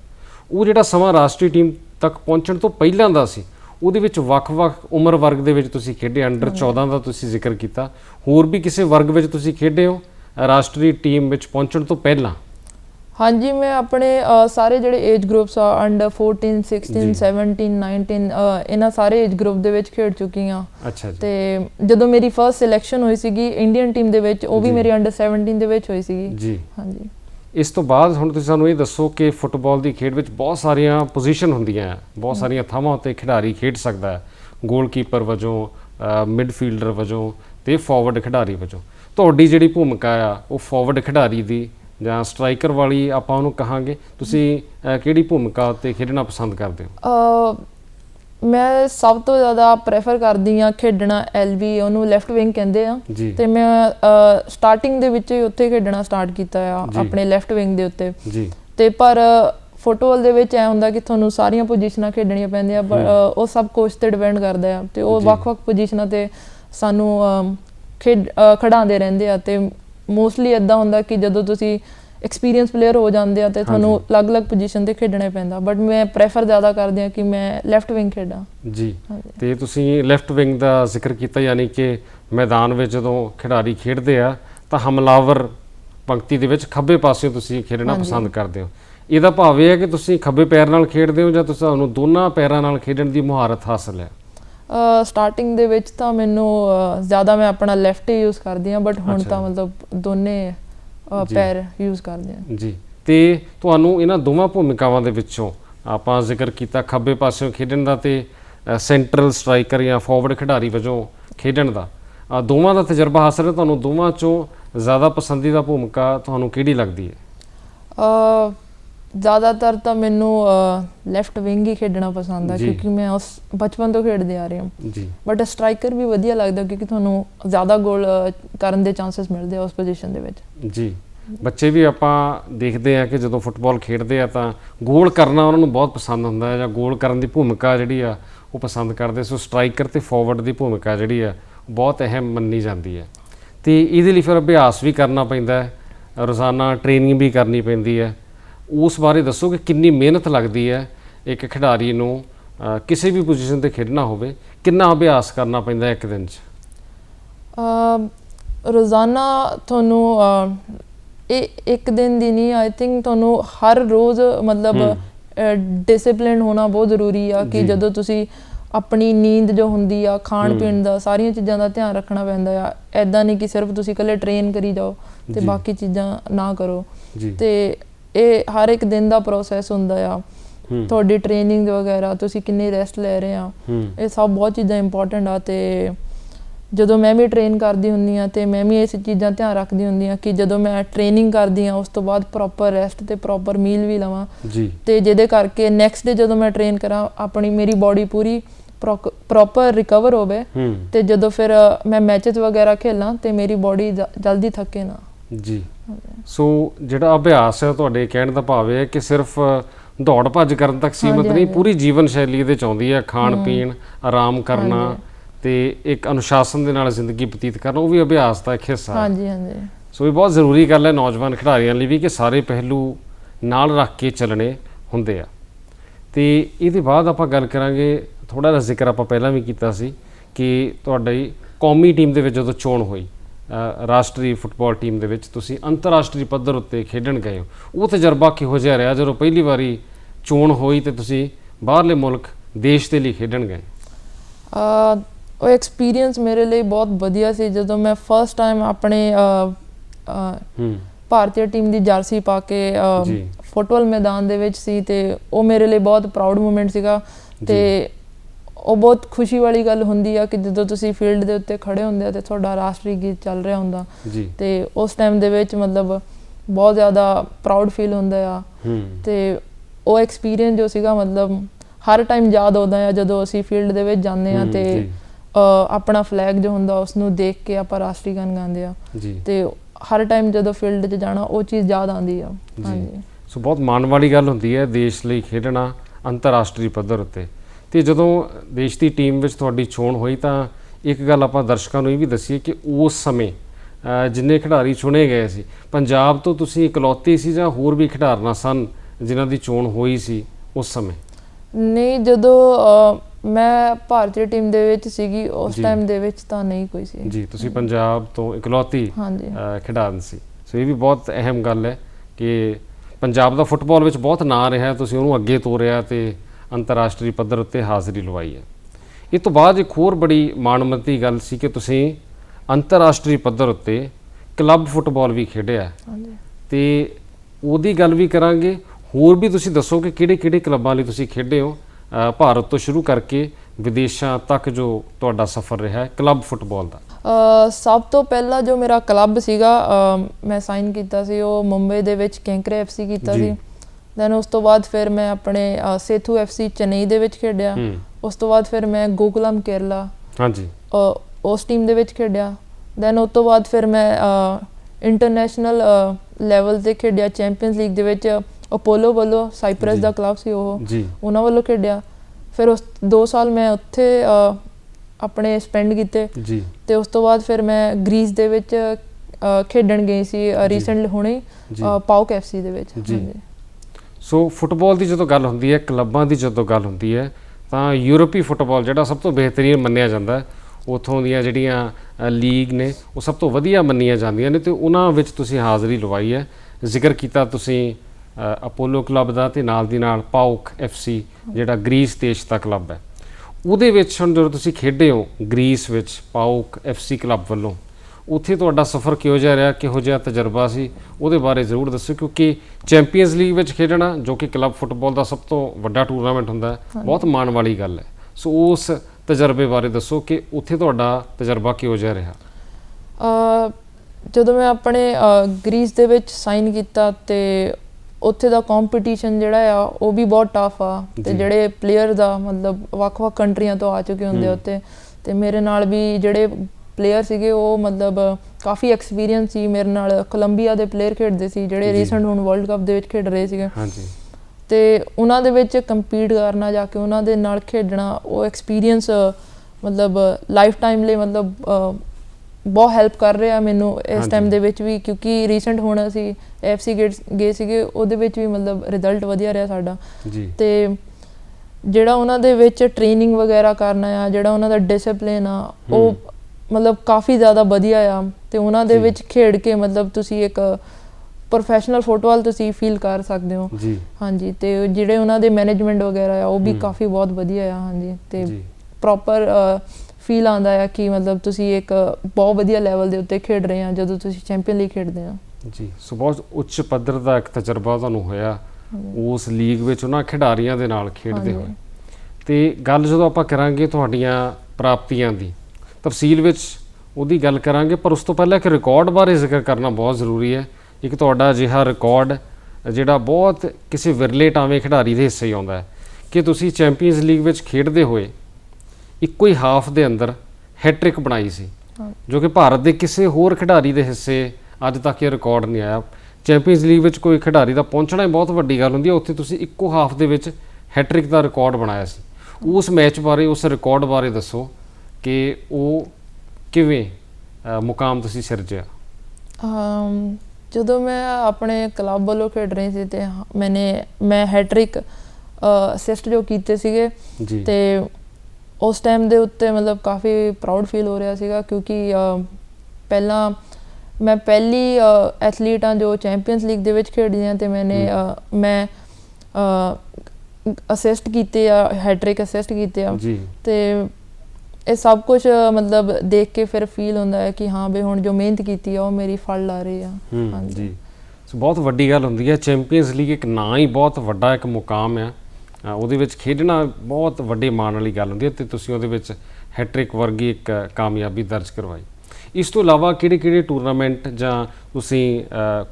ਉਹ ਜਿਹੜਾ ਸਮਾਂ ਰਾਸ਼ਟਰੀ ਟੀਮ ਤੱਕ ਪਹੁੰਚਣ ਤੋਂ ਪਹਿਲਾਂ ਦਾ ਸੀ ਉਹਦੇ ਵਿੱਚ ਵੱਖ-ਵੱਖ ਉਮਰ ਵਰਗ ਦੇ ਵਿੱਚ ਤੁਸੀਂ ਖੇਡੇ ਅੰਡਰ 14 ਦਾ ਤੁਸੀਂ ਜ਼ਿਕਰ ਕੀਤਾ। ਹੋਰ ਵੀ ਕਿਸੇ ਵਰਗ ਵਿੱਚ ਤੁਸੀਂ ਖੇਡੇ ਹੋ ਰਾਸ਼ਟਰੀ ਟੀਮ ਵਿੱਚ ਪਹੁੰਚਣ ਤੋਂ ਪਹਿਲਾਂ? ਹਾਂਜੀ ਮੈਂ ਆਪਣੇ ਸਾਰੇ ਜਿਹੜੇ ਏਜ ਗਰੁੱਪਸ ਆ ਅੰਡਰ 14 16 ਜੀ। 17 19 ਅਹ, ਇਹਨਾਂ ਸਾਰੇ ਏਜ ਗਰੁੱਪ ਦੇ ਵਿੱਚ ਖੇਡ ਚੁੱਕੀ ਹਾਂ। ਅੱਛਾ ਜੀ। ਤੇ ਜਦੋਂ ਮੇਰੀ ਫਰਸਟ ਸਿਲੈਕਸ਼ਨ ਹੋਈ ਸੀਗੀ ਇੰਡੀਅਨ ਟੀਮ ਦੇ ਵਿੱਚ ਉਹ ਵੀ ਜੀ। ਮੇਰੀ ਅੰਡਰ 17 ਦੇ ਵਿੱਚ ਹੋਈ ਸੀਗੀ। ਜੀ। ਹਾਂਜੀ। ਇਸ ਤੋਂ ਬਾਅਦ ਹੁਣ ਤੁਸੀਂ ਸਾਨੂੰ ਇਹ ਦੱਸੋ ਕਿ ਫੁੱਟਬਾਲ ਦੀ ਖੇਡ ਵਿੱਚ ਬਹੁਤ ਸਾਰੀਆਂ ਪੋਜੀਸ਼ਨ ਹੁੰਦੀਆਂ ਹੈ। ਬਹੁਤ ਸਾਰੀਆਂ ਥਾਵਾਂ ਉੱਤੇ ਖਿਡਾਰੀ ਖੇਡ ਸਕਦਾ ਹੈ। ਗੋਲਕੀਪਰ ਵਜੋਂ ਮਿਡਫੀਲਡਰ ਵਜੋਂ ਤੇ ਫਾਰਵਰਡ ਖਿਡਾਰੀ ਵਜੋਂ। ਤੁਹਾਡੀ ਜਿਹੜੀ ਭੂਮਿਕਾ ਆ ਉਹ ਫਾਰਵਰਡ ਖਿਡਾਰੀ ਦੀ ਜਾਂ ਸਟ੍ਰਾਈਕਰ ਵਾਲੀ ਆਪਾਂ ਉਹਨੂੰ ਕਹਾਂਗੇ ਤੁਸੀਂ ਅਹ, ਕਿਹੜੀ ਭੂਮਿਕਾ ਉੱਤੇ ਖੇਡਣਾ ਪਸੰਦ ਕਰਦੇ ਹੋ? ਅ ਮੈਂ ਸਭ ਤੋਂ ਜ਼ਿਆਦਾ ਪ੍ਰੇਫਰ ਕਰਦੀ ਆ ਖੇਡਣਾ ਐਲਬੀ ਉਹਨੂੰ ਲੈਫਟ ਵਿੰਗ ਕਹਿੰਦੇ ਆ। ਜੀ। ਤੇ ਮੈਂ ਸਟਾਰਟਿੰਗ ਦੇ ਵਿੱਚ ਹੀ ਉੱਥੇ ਖੇਡਣਾ ਸਟਾਰਟ ਕੀਤਾ ਆ ਜੀ। ਆਪਣੇ ਲੈਫਟ ਵਿੰਗ ਦੇ ਉੱਤੇ। ਜੀ। ਤੇ ਪਰ ਫੁੱਟਬਾਲ ਦੇ ਵਿੱਚ ਐ ਹੁੰਦਾ ਕਿ ਤੁਹਾਨੂੰ ਸਾਰੀਆਂ ਪੋਜੀਸ਼ਨਾਂ ਖੇਡਣੀਆਂ ਪੈਂਦੀਆਂ ਅ, ਉਹ ਸਭ ਕੋਚ ਤੇ ਡਿਪੈਂਡ ਕਰਦਾ ਆ। ਤੇ ਉਹ ਜੀ। ਵੱਖ-ਵੱਖ ਪੋਜੀਸ਼ਨਾਂ ਤੇ ਸਾਨੂੰ ਖੇਡ ਅ, ਖਿਡਾਉਂਦੇ ਰਹਿੰਦੇ ਆ ਤੇ ਮੋਸਟਲੀ ਇਦਾਂ ਹੁੰਦਾ ਕਿ ਜਦੋਂ ਤੁਸੀਂ ਐਕਸਪੀਰੀਅੰਸ ਪਲੇਅਰ ਹੋ ਜਾਂਦੇ ਆ ਤੇ ਤੁਹਾਨੂੰ। ਅਲੱਗ-ਅਲੱਗ ਪੋਜੀਸ਼ਨ ਤੇ ਖੇਡਣਾ ਪੈਂਦਾ। ਬਟ ਮੈਂ ਪ੍ਰੇਫਰ ਜ਼ਿਆਦਾ ਕਰਦੀ ਆ ਕਿ ਮੈਂ ਲੈਫਟ ਵਿੰਗ ਖੇਡਾਂ। ਜੀ। ਤੇ ਤੁਸੀਂ ਲੈਫਟ ਵਿੰਗ ਦਾ ਜ਼ਿਕਰ ਕੀਤਾ ਯਾਨੀ ਕਿ ਮੈਦਾਨ ਵਿੱਚ ਜਦੋਂ ਖਿਡਾਰੀ ਖੇਡਦੇ ਆ ਤਾਂ ਹਮਲਾਵਰ ਪੰਕਤੀ ਦੇ ਵਿੱਚ ਖੱਬੇ ਪਾਸੇ ਤੁਸੀਂ ਖੇਡਣਾ। ਪਸੰਦ ਕਰਦੇ ਹੋ। ਇਹਦਾ ਭਾਵ ਇਹ ਹੈ ਕਿ ਤੁਸੀਂ ਖੱਬੇ ਪੈਰ ਨਾਲ ਖੇਡਦੇ ਹੋ ਜਾਂ ਤੁਸੀਂ ਤੁਹਾਨੂੰ ਦੋਨਾਂ ਪੈਰਾਂ ਨਾਲ ਖੇਡਣ ਦੀ ਮੁਹਾਰਤ ਹਾਸਲ ਹੈ। ਸਟਾਰਟਿੰਗ ਦੇ ਵਿੱਚ ਤਾਂ ਮੈਨੂੰ ਜ਼ਿਆਦਾ ਮੈਂ ਆਪਣਾ ਲੈਫਟ ਹੀ ਯੂਜ਼ ਕਰਦੀ ਆ ਬਟ ਹੁਣ ਤਾਂ। ਮਤਲਬ ਦੋਨੇ। ਪੈਰ ਯੂਜ਼ ਕਰਦੇ ਆ ਜੀ ਤੇ ਤੁਹਾਨੂੰ ਇਹਨਾਂ ਦੋਵਾਂ ਭੂਮਿਕਾਵਾਂ ਦੇ ਵਿੱਚੋਂ ਆਪਾਂ ਜ਼ਿਕਰ ਕੀਤਾ ਖੱਬੇ ਪਾਸਿਓਂ ਖੇਡਣ ਦਾ ਤੇ ਸੈਂਟਰਲ ਸਟ੍ਰਾਈਕਰ ਜਾਂ ਫਾਰਵਰਡ ਖਿਡਾਰੀ ਵਜੋਂ ਖੇਡਣ ਦਾ ਦੋਵਾਂ ਦਾ ਤਜਰਬਾ ਹਾਸਲ ਹੈ ਤੁਹਾਨੂੰ ਦੋਵਾਂ ਚੋਂ ਜ਼ਿਆਦਾ ਪਸੰਦੀਦਾ ਭੂਮਿਕਾ ਤੁਹਾਨੂੰ ਕਿਹੜੀ ਲੱਗਦੀ ਹੈ ਅ ਜ਼ਿਆਦਾਤਰ ਤਾਂ ਮੈਨੂੰ ਲੈਫਟ ਵਿੰਗ ਹੀ ਖੇਡਣਾ ਪਸੰਦ ਆ। ਕਿਉਂਕਿ ਮੈਂ ਉਸ ਬਚਪਨ ਤੋਂ ਖੇਡਦੇ ਆ ਰਿਹਾ ਜੀ। ਬਟ ਸਟ੍ਰਾਈਕਰ ਵੀ ਵਧੀਆ ਲੱਗਦਾ ਕਿਉਂਕਿ ਤੁਹਾਨੂੰ ਜ਼ਿਆਦਾ ਗੋਲ ਕਰਨ ਦੇ ਚਾਂਸਸ ਮਿਲਦੇ ਆ ਉਸ ਪੋਜੀਸ਼ਨ ਦੇ ਵਿੱਚ। ਜੀ। ਬੱਚੇ ਵੀ ਆਪਾਂ ਦੇਖਦੇ ਆ ਕਿ ਜਦੋਂ ਫੁੱਟਬਾਲ ਖੇਡਦੇ ਆ ਤਾਂ ਗੋਲ ਕਰਨਾ ਉਹਨਾਂ ਨੂੰ ਬਹੁਤ ਪਸੰਦ ਹੁੰਦਾ ਹੈ ਜਾਂ ਗੋਲ ਕਰਨ ਦੀ ਭੂਮਿਕਾ ਜਿਹੜੀ ਆ ਉਹ ਪਸੰਦ ਕਰਦੇ ਸੋ ਸਟ੍ਰਾਈਕਰ ਤੇ ਫਾਰਵਰਡ ਦੀ ਭੂਮਿਕਾ ਜਿਹੜੀ ਆ ਬਹੁਤ ਅਹਿਮ ਮੰਨੀ ਜਾਂਦੀ ਹੈ। ਤੇ ਇਹਦੇ ਲਈ ਫਿਰ ਅਭਿਆਸ ਵੀ ਕਰਨਾ ਪੈਂਦਾ ਹੈ ਰੋਜ਼ਾਨਾ ਟ੍ਰੇਨਿੰਗ ਵੀ ਕਰਨੀ ਪੈਂਦੀ ਹੈ। ਉਸ ਬਾਰੇ ਦੱਸੋ ਕਿ ਕਿੰਨੀ ਮਿਹਨਤ ਲੱਗਦੀ ਹੈ ਇੱਕ ਖਿਡਾਰੀ ਨੂੰ ਕਿਸੇ ਵੀ ਪੋਜੀਸ਼ਨ ਤੇ ਖੇਡਣਾ ਹੋਵੇ ਕਿੰਨਾ ਅਭਿਆਸ ਕਰਨਾ ਪੈਂਦਾ ਹੈ ਇੱਕ ਦਿਨ 'ਚ? ਅ ਰੋਜ਼ਾਨਾ ਤੁਹਾਨੂੰ ਇਹ ਇੱਕ ਦਿਨ ਦੀ ਨਹੀਂ ਆਈ ਥਿੰਕ ਤੁਹਾਨੂੰ ਹਰ ਰੋਜ਼ ਮਤਲਬ ਡਿਸਪਲਿਨ ਹੋਣਾ ਬਹੁਤ ਜ਼ਰੂਰੀ ਆ ਕਿ। ਜਦੋਂ ਤੁਸੀਂ ਆਪਣੀ ਨੀਂਦ ਜੋ ਹੁੰਦੀ ਆ ਖਾਣ ਪੀਣ ਦਾ ਸਾਰੀਆਂ ਚੀਜ਼ਾਂ ਦਾ ਧਿਆਨ ਰੱਖਣਾ ਪੈਂਦਾ ਆ। ਐਦਾਂ ਨਹੀਂ ਕਿ ਸਿਰਫ ਤੁਸੀਂ ਇਕੱਲੇ ਟ੍ਰੇਨ ਕਰੀ ਜਾਓ ਤੇ। ਬਾਕੀ ਚੀਜ਼ਾਂ ਨਾ ਕਰੋ। ਤੇ ਇਹ ਹਰ ਇੱਕ ਦਿਨ ਦਾ ਪ੍ਰੋਸੈਸ ਹੁੰਦਾ ਆ। ਤੁਹਾਡੀ ਟ੍ਰੇਨਿੰਗ ਵਗੈਰਾ ਤੁਸੀਂ ਕਿੰਨੀ ਰੈਸਟ ਲੈ ਰਹੇ ਆ। ਇਹ ਸਭ ਬਹੁਤ ਚੀਜ਼ਾਂ ਇੰਪੋਰਟੈਂਟ ਆ ਤੇ ਜਦੋਂ ਮੈਂ ਵੀ ਟ੍ਰੇਨ ਕਰਦੀ ਹੁੰਦੀ ਆ ਤੇ ਮੈਂ ਵੀ ਇਸ ਚੀਜ਼ਾਂ ਧਿਆਨ ਰੱਖਦੀ ਹੁੰਦੀ ਆ ਕਿ ਜਦੋਂ ਮੈਂ ਟ੍ਰੇਨਿੰਗ ਕਰਦੀ ਆ ਉਸ ਤੋਂ ਬਾਅਦ ਪ੍ਰੋਪਰ ਰੈਸਟ ਤੇ ਪ੍ਰੋਪਰ ਮੀਲ ਵੀ ਲਵਾਂ। ਜੀ। ਤੇ ਜਿਹਦੇ ਕਰਕੇ ਨੈਕਸਟ ਡੇ ਜਦੋਂ ਮੈਂ ਟ੍ਰੇਨ ਕਰਾਂ ਆਪਣੀ ਮੇਰੀ ਬਾਡੀ ਪੂਰੀ ਪ੍ਰੋਪਰ ਰਿਕਵਰ ਹੋਵੇ। ਤੇ ਜਦੋਂ ਫਿਰ ਮੈਂ ਮੈਚਸ ਵਗੈਰਾ ਖੇਲਾਂ ਤੇ ਮੇਰੀ ਬਾਡੀ ਜਲਦੀ ਥੱਕੇ ਨਾ। ਜੀ। ਸੋ ਜਿਹੜਾ ਅਭਿਆਸ ਹੈ ਤੁਹਾਡੇ ਕਹਿਣ ਦਾ ਭਾਵ ਇਹ ਹੈ ਕਿ ਸਿਰਫ ਦੌੜ ਭੱਜ ਕਰਨ ਤੱਕ ਸੀਮਿਤ ਨਹੀਂ। ਪੂਰੀ ਜੀਵਨ ਸ਼ੈਲੀ ਇਹਦੇ ਚ ਆਉਂਦੀ ਹੈ। ਖਾਣ ਪੀਣ ਆਰਾਮ ਕਰਨਾ। ਤੇ ਇੱਕ ਅਨੁਸ਼ਾਸਨ ਦੇ ਨਾਲ ਜ਼ਿੰਦਗੀ ਬਤੀਤ ਕਰਨਾ ਉਹ ਵੀ ਅਭਿਆਸ ਦਾ ਇੱਕ ਹਿੱਸਾ ਹੈ। ਹਾਂਜੀ ਹਾਂਜੀ। ਸੋ ਇਹ ਬਹੁਤ ਜ਼ਰੂਰੀ ਗੱਲ ਹੈ ਨੌਜਵਾਨ ਖਿਡਾਰੀਆਂ ਲਈ ਵੀ ਕਿ ਸਾਰੇ ਪਹਿਲੂ ਨਾਲ ਰੱਖ ਕੇ ਚੱਲਣੇ ਹੁੰਦੇ ਆ। ਤੇ ਇਹਦੇ ਬਾਅਦ ਆਪਾਂ ਗੱਲ ਕਰਾਂਗੇ ਥੋੜਾ ਜਿਹਾ ਜ਼ਿਕਰ ਆਪਾਂ ਪਹਿਲਾਂ ਵੀ ਕੀਤਾ ਸੀ ਕਿ ਤੁਹਾਡੀ ਕੌਮੀ ਟੀਮ ਦੇ ਵਿੱਚ ਜਦੋਂ ਚੋਣ ਹੋਈ ਰਾਸ਼ਟਰੀ ਫੁੱਟਬਾਲ ਟੀਮ ਦੇ ਵਿੱਚ ਤੁਸੀਂ ਅੰਤਰਰਾਸ਼ਟਰੀ ਪੱਧਰ ਉੱਤੇ ਖੇਡਣ ਗਏ ਹੋ। ਉਹ ਤਜਰਬਾ ਕਿਹੋ ਜਿਹਾ ਰਿਹਾ ਜਦੋਂ ਪਹਿਲੀ ਵਾਰੀ ਚੋਣ ਹੋਈ ਤੇ ਤੁਸੀਂ ਬਾਹਰਲੇ ਮੁਲਕ ਦੇਸ਼ ਦੇ ਲਈ ਖੇਡਣ ਗਏ? ਉਹ ਐਕਸਪੀਰੀਅੰਸ ਮੇਰੇ ਲਈ ਬਹੁਤ ਵਧੀਆ ਸੀ। ਜਦੋਂ ਮੈਂ ਫਰਸਟ ਟਾਈਮ ਆਪਣੇ ਭਾਰਤੀ ਟੀਮ ਦੀ ਜਰਸੀ ਪਾ ਕੇ। ਫੁੱਟਬਾਲ ਮੈਦਾਨ ਦੇ ਵਿੱਚ ਸੀ ਤੇ ਉਹ ਮੇਰੇ ਲਈ ਬਹੁਤ ਪ੍ਰਾਊਡ ਮੂਮੈਂਟ ਸੀਗਾ। ਤੇ ਉਹ ਬਹੁਤ ਖੁਸ਼ੀ ਵਾਲੀ ਗੱਲ ਹੁੰਦੀ ਆ ਕਿ ਜਦੋਂ ਤੁਸੀਂ ਫੀਲਡ ਦੇ ਉੱਤੇ ਖੜੇ ਹੁੰਦੇ ਆ ਤੇ ਤੁਹਾਡਾ ਰਾਸ਼ਟਰੀ ਗੀਤ ਚੱਲ ਰਿਹਾ ਹੁੰਦਾ। ਤੇ ਉਸ ਟਾਈਮ ਦੇ ਵਿੱਚ ਮਤਲਬ ਬਹੁਤ ਜ਼ਿਆਦਾ ਪ੍ਰਾਊਡ ਫੀਲ ਹੁੰਦਾ ਆ। ਤੇ ਉਹ ਐਕਸਪੀਰੀਅੰਸ ਜੋ ਸੀਗਾ ਮਤਲਬ ਹਰ ਟਾਈਮ ਯਾਦ ਆਉਂਦਾ ਆ ਜਦੋਂ ਅਸੀਂ ਫੀਲਡ ਦੇ ਵਿੱਚ ਜਾਂਦੇ ਆ ਤੇ ਆਪਣਾ ਫਲੈਗ ਜੋ ਹੁੰਦਾ ਉਸ ਨੂੰ ਦੇਖ ਕੇ ਆਪਾਂ ਰਾਸ਼ਟਰੀ ਗਾਨ ਗਾਉਂਦੇ ਆ। ਤੇ ਹਰ ਟਾਈਮ ਜਦੋਂ ਫੀਲਡ 'ਚ ਜਾਣਾ ਉਹ ਚੀਜ਼ ਯਾਦ ਆਉਂਦੀ ਆ। ਹਾਂਜੀ। ਸੋ ਬਹੁਤ ਮਾਣ ਵਾਲੀ ਗੱਲ ਹੁੰਦੀ ਹੈ ਦੇਸ਼ ਲਈ ਖੇਡਣਾ ਅੰਤਰਰਾਸ਼ਟਰੀ ਪੱਧਰ ਉੱਤੇ। ਤੇ ਜਦੋਂ ਦੇਸ਼ ਦੀ ਟੀਮ ਵਿੱਚ ਤੁਹਾਡੀ ਚੋਣ ਹੋਈ ਤਾਂ ਇੱਕ ਗੱਲ ਆਪਾਂ ਦਰਸ਼ਕਾਂ ਨੂੰ ਇਹ ਵੀ ਦੱਸੀਏ ਕਿ ਉਸ ਸਮੇਂ ਜਿੰਨੇ ਖਿਡਾਰੀ ਚੁਣੇ ਗਏ ਸੀ ਪੰਜਾਬ ਤੋਂ ਤੁਸੀਂ ਇਕਲੌਤੇ ਸੀ ਜਾਂ ਹੋਰ ਵੀ ਖਿਡਾਰਨਾ ਸਨ ਜਿਨ੍ਹਾਂ ਦੀ ਚੋਣ ਹੋਈ ਸੀ ਉਸ ਸਮੇਂ? ਨਹੀਂ ਜਦੋਂ ਮੈਂ ਭਾਰਤੀ ਟੀਮ ਦੇ ਵਿੱਚ ਸੀਗੀ ਉਸ। ਟਾਈਮ ਦੇ ਵਿੱਚ ਤਾਂ ਨਹੀਂ ਕੋਈ ਸੀ। ਜੀ ਤੁਸੀਂ ਪੰਜਾਬ ਤੋਂ ਇਕਲੌਤੀ ਖਿਡਾਰਨ ਸੀ। ਸੋ ਇਹ ਵੀ ਬਹੁਤ ਅਹਿਮ ਗੱਲ ਹੈ ਕਿ ਪੰਜਾਬ ਦਾ ਫੁੱਟਬਾਲ ਵਿੱਚ ਬਹੁਤ ਨਾਂ ਰਿਹਾ ਤੁਸੀਂ ਉਹਨੂੰ ਅੱਗੇ ਤੋਰਿਆ ਤੇ ਅੰਤਰਰਾਸ਼ਟਰੀ ਪੱਧਰ ਉੱਤੇ ਹਾਜ਼ਰੀ ਲਵਾਈ ਹੈ। ਇਹ ਤੋਂ ਬਾਅਦ ਇੱਕ ਹੋਰ ਬੜੀ ਮਾਣਮੱਤੀ ਗੱਲ ਸੀ ਕਿ ਤੁਸੀਂ ਅੰਤਰਰਾਸ਼ਟਰੀ ਪੱਧਰ ਉੱਤੇ ਕਲੱਬ ਫੁੱਟਬਾਲ ਵੀ ਖੇਡਿਆ। ਹਾਂਜੀ। ਤੇ ਉਹਦੀ ਗੱਲ ਵੀ ਕਰਾਂਗੇ। ਹੋਰ ਵੀ ਤੁਸੀਂ ਦੱਸੋ ਕਿ ਕਿਹੜੇ ਕਿਹੜੇ ਕਲੱਬਾਂ ਲਈ ਤੁਸੀਂ ਖੇਡੇ ਹੋ? ਭਾਰਤ ਤੋਂ ਸ਼ੁਰੂ ਕਰਕੇ ਵਿਦੇਸ਼ਾਂ ਤੱਕ ਜੋ ਤੁਹਾਡਾ ਸਫ਼ਰ ਰਿਹਾ ਹੈ ਕਲੱਬ ਫੁੱਟਬਾਲ ਦਾ। ਸਭ ਤੋਂ ਪਹਿਲਾਂ ਜੋ ਮੇਰਾ ਕਲੱਬ ਸੀਗਾ ਮੈਂ ਸਾਈਨ ਕੀਤਾ ਸੀ ਉਹ ਮੁੰਬਈ ਦੇ ਵਿੱਚ ਕੈਂਕਰੇ ਐਫਸੀ ਕੀਤਾ। ਸੀ। ਦੈਨ ਉਸ ਤੋਂ ਬਾਅਦ ਫਿਰ ਮੈਂ ਆਪਣੇ ਸੇਥੂ ਐਫਸੀ ਚੇਨਈ ਦੇ ਵਿੱਚ ਖੇਡਿਆ। ਉਸ ਤੋਂ ਬਾਅਦ ਫਿਰ ਮੈਂ ਗੋਕੁਲਮ ਕੇਰਲਾ। ਹਾਂਜੀ। ਉਸ ਟੀਮ ਦੇ ਵਿੱਚ ਖੇਡਿਆ। ਦੈਨ ਉਸ ਤੋਂ ਬਾਅਦ ਫਿਰ ਮੈਂ ਇੰਟਰਨੈਸ਼ਨਲ ਲੈਵਲ ਤੇ ਖੇਡਿਆ। ਚੈਂਪੀਅਨਸ ਲੀਗ ਦੇ ਵਿੱਚ ਅਪੋਲੋ ਵੱਲੋਂ ਸਾਈਪ੍ਰਸ। ਦਾ ਕਲੱਬ ਸੀ ਉਹ। ਜੀ। ਉਹਨਾਂ ਵੱਲੋਂ ਖੇਡਿਆ। ਫਿਰ ਉਸ 2 ਸਾਲ ਮੈਂ ਉੱਥੇ ਆਪਣੇ ਸਪੈਂਡ ਕੀਤੇ। ਜੀ। ਤੇ ਉਸ ਤੋਂ ਬਾਅਦ ਫਿਰ ਮੈਂ ਗ੍ਰੀਸ ਦੇ ਵਿੱਚ ਖੇਡਣ ਗਈ ਸੀ ਰੀਸੈਂਟਲੀ ਹੁਣੇ ਪਾਉਕ ਐਫਸੀ ਦੇ ਵਿੱਚ। ਜੀ। ਹਾਂਜੀ। ਸੋ ਫੁੱਟਬਾਲ ਦੀ ਜਦੋਂ ਗੱਲ ਹੁੰਦੀ ਹੈ, ਕਲੱਬਾਂ ਦੀ ਜਦੋਂ ਗੱਲ ਹੁੰਦੀ ਹੈ, ਤਾਂ ਯੂਰਪੀ ਫੁੱਟਬਾਲ ਜਿਹੜਾ ਸਭ ਤੋਂ ਬਿਹਤਰੀਨ ਮੰਨਿਆ ਜਾਂਦਾ ਹੈ, ਉਥੋਂ ਦੀਆਂ ਜਿਹੜੀਆਂ ਲੀਗ ਨੇ, ਉਹ ਸਭ ਤੋਂ ਵਧੀਆ ਮੰਨੀਆਂ ਜਾਂਦੀਆਂ ਨੇ ਤੇ ਉਹਨਾਂ ਵਿੱਚ ਤੁਸੀਂ ਹਾਜ਼ਰੀ ਲਵਾਈ ਹੈ। ਜ਼ਿਕਰ ਕੀਤਾ ਤੁਸੀਂ ਅਪੋਲੋ ਕਲੱਬ ਦਾ ਤੇ ਨਾਲ ਦੀ ਨਾਲ ਪਾਉਕ ਐਫਸੀ ਜਿਹੜਾ ਗ੍ਰੀਸ ਦੇਸ਼ ਦਾ ਕਲੱਬ ਹੈ। ਉਹਦੇ ਵਿੱਚ ਹੁਣ ਜਦੋਂ ਤੁਸੀਂ ਖੇਡੇ ਹੋ, ਗ੍ਰੀਸ ਵਿੱਚ ਪਾਉਕ ਐਫਸੀ ਕਲੱਬ ਵੱਲੋਂ ਉੱਥੇ ਤੁਹਾਡਾ ਸਫ਼ਰ ਕਿਹੋ ਜਿਹਾ ਰਿਹਾ ਕਿਹੋ ਜਿਹਾ ਤਜਰਬਾ ਸੀ? ਉਹਦੇ ਬਾਰੇ ਜ਼ਰੂਰ ਦੱਸੋ ਕਿਉਂਕਿ ਚੈਂਪੀਅਨਸ ਲੀਗ ਵਿੱਚ ਖੇਡਣਾ ਜੋ ਕਿ ਕਲੱਬ ਫੁੱਟਬਾਲ ਦਾ ਸਭ ਤੋਂ ਵੱਡਾ ਟੂਰਨਾਮੈਂਟ ਹੁੰਦਾ ਹੈ ਬਹੁਤ ਮਾਣ ਵਾਲੀ ਗੱਲ ਹੈ। ਸੋ ਉਸ ਤਜਰਬੇ ਬਾਰੇ ਦੱਸੋ ਕਿ ਉੱਥੇ ਤੁਹਾਡਾ ਤਜਰਬਾ ਕਿਹੋ ਜਿਹਾ ਰਿਹਾ? ਅ, ਜਦੋਂ ਮੈਂ ਆਪਣੇ ਗ੍ਰੀਸ ਦੇ ਵਿੱਚ ਸਾਈਨ ਕੀਤਾ ਤੇ ਉੱਥੇ ਦਾ ਕੰਪੀਟੀਸ਼ਨ ਜਿਹੜਾ ਆ ਉਹ ਵੀ ਬਹੁਤ ਟਫ ਆ। ਤੇ। ਜਿਹੜੇ ਪਲੇਅਰ ਦਾ ਮਤਲਬ ਵੱਖ-ਵੱਖ ਕੰਟਰੀਆਂ ਤੋਂ ਆ ਚੁੱਕੇ ਹੁੰਦੇ। ਉੱਥੇ ਤੇ ਮੇਰੇ ਨਾਲ ਵੀ ਜਿਹੜੇ ਪਲੇਅਰ ਸੀਗੇ ਉਹ ਮਤਲਬ ਕਾਫੀ ਐਕਸਪੀਰੀਅੰਸ ਸੀ ਮੇਰੇ ਨਾਲ ਕੋਲੰਬੀਆ ਦੇ ਪਲੇਅਰ ਖੇਡਦੇ ਸੀ ਜਿਹੜੇ। ਰੀਸੈਂਟ ਹੁਣ ਵਰਲਡ ਕੱਪ ਦੇ ਵਿੱਚ ਖੇਡ ਰਹੇ ਸੀਗੇ ਹਾਂਜੀ ਤੇ ਉਹਨਾਂ ਦੇ ਵਿੱਚ ਕੰਪੀਟ ਕਰਨਾ ਜਾ ਕੇ ਉਹਨਾਂ ਦੇ ਨਾਲ ਖੇਡਣਾ ਉਹ ਐਕਸਪੀਰੀਅੰਸ ਮਤਲਬ ਲਾਈਫ ਟਾਈਮ ਲਈ ਮਤਲਬ ਬਹੁਤ ਹੈਲਪ ਕਰ ਰਿਹਾ ਮੈਨੂੰ ਇਸ। ਟਾਈਮ ਦੇ ਵਿੱਚ ਵੀ ਕਿਉਂਕਿ ਰੀਸੈਂਟ ਹੁਣ ਅਸੀਂ ਐਫਸੀ ਗਏ ਸੀਗੇ ਉਹਦੇ ਵਿੱਚ ਵੀ ਮਤਲਬ ਰਿਜ਼ਲਟ ਵਧੀਆ ਰਿਹਾ ਸਾਡਾ ਜੀ ਤੇ ਜਿਹੜਾ ਉਹਨਾਂ ਦੇ ਵਿੱਚ ਟ੍ਰੇਨਿੰਗ ਵਗੈਰਾ ਕਰਨਾ ਆ ਜਿਹੜਾ ਉਹਨਾਂ ਦਾ ਡਿਸਪਲਿਨ ਆ ਉਹ। ਮਤਲਬ ਕਾਫੀ ਜ਼ਿਆਦਾ ਵਧੀਆ ਆ ਤੇ ਉਹਨਾਂ ਦੇ। ਵਿੱਚ ਖੇਡ ਕੇ ਮਤਲਬ ਤੁਸੀਂ ਇੱਕ ਪ੍ਰੋਫੈਸ਼ਨਲ ਫੁੱਟਬਾਲ ਤੁਸੀਂ ਫੀਲ ਕਰ ਸਕਦੇ ਹੋ। ਜੀ। ਹਾਂਜੀ ਤੇ ਜਿਹੜੇ ਉਹਨਾਂ ਦੇ ਮੈਨੇਜਮੈਂਟ ਵਗੈਰਾ ਆ ਉਹ ਵੀ। ਕਾਫੀ ਬਹੁਤ ਵਧੀਆ ਆ ਹਾਂਜੀ। ਤੇ ਪ੍ਰੋਪਰ ਫੀਲ ਆਉਂਦਾ ਆ ਕਿ ਮਤਲਬ ਤੁਸੀਂ ਇੱਕ ਬਹੁਤ ਵਧੀਆ ਲੈਵਲ ਦੇ ਉੱਤੇ ਖੇਡ ਰਹੇ ਆ ਜਦੋਂ ਤੁਸੀਂ ਚੈਂਪੀਅਨ ਲੀਗ ਖੇਡਦੇ ਆ। ਜੀ। ਸੋ ਬਹੁਤ ਉੱਚ ਪੱਧਰ ਦਾ ਇੱਕ ਤਜਰਬਾ ਤੁਹਾਨੂੰ ਹੋਇਆ। ਉਸ ਲੀਗ ਵਿੱਚ ਉਹਨਾਂ ਖਿਡਾਰੀਆਂ ਦੇ ਨਾਲ ਖੇਡਦੇ। ਹੋਏ। ਤੇ ਗੱਲ ਜਦੋਂ ਆਪਾਂ ਕਰਾਂਗੇ ਤੁਹਾਡੀਆਂ ਪ੍ਰਾਪਤੀਆਂ ਦੀ ਤਫਸੀਲ ਵਿੱਚ ਉਹਦੀ ਗੱਲ ਕਰਾਂਗੇ, ਪਰ ਉਸ ਤੋਂ ਪਹਿਲਾਂ ਇੱਕ ਰਿਕਾਰਡ ਬਾਰੇ ਜ਼ਿਕਰ ਕਰਨਾ ਬਹੁਤ ਜ਼ਰੂਰੀ ਹੈ। ਇੱਕ ਤੁਹਾਡਾ ਅਜਿਹਾ ਰਿਕਾਰਡ ਜਿਹੜਾ ਬਹੁਤ ਕਿਸੇ ਵਿਰਲੇ ਟਾਵੇਂ ਖਿਡਾਰੀ ਦੇ ਹਿੱਸੇ ਹੀ ਆਉਂਦਾ ਹੈ ਕਿ ਤੁਸੀਂ ਚੈਂਪੀਅਨਜ਼ ਲੀਗ ਵਿੱਚ ਖੇਡਦੇ ਹੋਏ ਇੱਕੋ ਹੀ ਹਾਫ ਦੇ ਅੰਦਰ ਹੈਟ੍ਰਿਕ ਬਣਾਈ ਸੀ, ਜੋ ਕਿ ਭਾਰਤ ਦੇ ਕਿਸੇ ਹੋਰ ਖਿਡਾਰੀ ਦੇ ਹਿੱਸੇ ਅੱਜ ਤੱਕ ਇਹ ਰਿਕਾਰਡ ਨਹੀਂ ਆਇਆ। ਚੈਂਪੀਅਨਜ਼ ਲੀਗ ਵਿੱਚ ਕੋਈ ਖਿਡਾਰੀ ਦਾ ਪਹੁੰਚਣਾ ਹੀ ਬਹੁਤ ਵੱਡੀ ਗੱਲ ਹੁੰਦੀ ਹੈ, ਉੱਥੇ ਤੁਸੀਂ ਇੱਕੋ ਹਾਫ ਦੇ ਵਿੱਚ ਹੈਟ੍ਰਿਕ ਦਾ ਰਿਕਾਰਡ ਬਣਾਇਆ ਸੀ। ਉਸ ਮੈਚ ਬਾਰੇ, ਉਸ ਰਿਕਾਰਡ ਬਾਰੇ ਦੱਸੋ। ਕਿ ਉਹ ਕਿਵੇਂ ਮੁਕਾਮ ਤੁਸੀਂ ਸਿਰਜਿਆ? ਅਮ, ਜਦੋਂ ਮੈਂ ਆਪਣੇ ਕਲੱਬ ਵੱਲੋਂ ਖੇਡ ਰਹੀ ਸੀ ਤੇ ਮੈਨੇ ਮੈਂ ਹੈਟ੍ਰਿਕ ਅਸਿਸਟ ਜੋ ਕੀਤੇ ਸੀਗੇ ਤੇ ਉਸ ਟਾਈਮ ਦੇ ਉੱਤੇ ਮਤਲਬ ਕਾਫੀ ਪ੍ਰਾਊਡ ਫੀਲ ਹੋ ਰਿਹਾ ਸੀਗਾ ਕਿਉਂਕਿ ਪਹਿਲਾਂ ਮੈਂ ਪਹਿਲੀ ਐਥਲੀਟ ਹਾਂ ਜੋ ਚੈਂਪੀਅਨਸ ਲੀਗ ਦੇ ਵਿੱਚ ਖੇਡੀ ਹਾਂ ਤੇ ਮੈਨੇ ਮੈਂ ਅਸਿਸਟ ਕੀਤੇ ਆ ਹੈਟ੍ਰਿਕ ਅਸਿਸਟ ਕੀਤੇ ਆ ਤੇ ਇਹ ਸਭ ਕੁਝ ਮਤਲਬ ਦੇਖ ਕੇ ਫਿਰ ਫੀਲ ਹੁੰਦਾ ਹੈ ਕਿ ਹਾਂ ਬਈ ਹੁਣ ਜੋ ਮਿਹਨਤ ਕੀਤੀ ਆ ਉਹ ਮੇਰੀ ਫਲ ਲਾ ਰਹੀ ਆ। ਹੂੰ ਹਾਂਜੀ। ਸੋ ਬਹੁਤ ਵੱਡੀ ਗੱਲ ਹੁੰਦੀ ਹੈ ਚੈਂਪੀਅਨਸ ਲੀਗ ਇੱਕ ਨਾਂ ਹੀ ਬਹੁਤ ਵੱਡਾ ਇੱਕ ਮੁਕਾਮ ਅ, ਉਹਦੇ ਵਿੱਚ ਖੇਡਣਾ ਬਹੁਤ ਵੱਡੇ ਮਾਣ ਵਾਲੀ ਗੱਲ ਹੁੰਦੀ ਹੈ ਤੇ ਤੁਸੀਂ ਉਹਦੇ ਵਿੱਚ ਹੈਟ੍ਰਿਕ ਵਰਗੀ ਇੱਕ ਕਾਮਯਾਬੀ ਦਰਜ ਕਰਵਾਈ। ਇਸ ਤੋਂ ਇਲਾਵਾ ਕਿਹੜੇ ਕਿਹੜੇ ਟੂਰਨਾਮੈਂਟ ਜਾਂ ਤੁਸੀਂ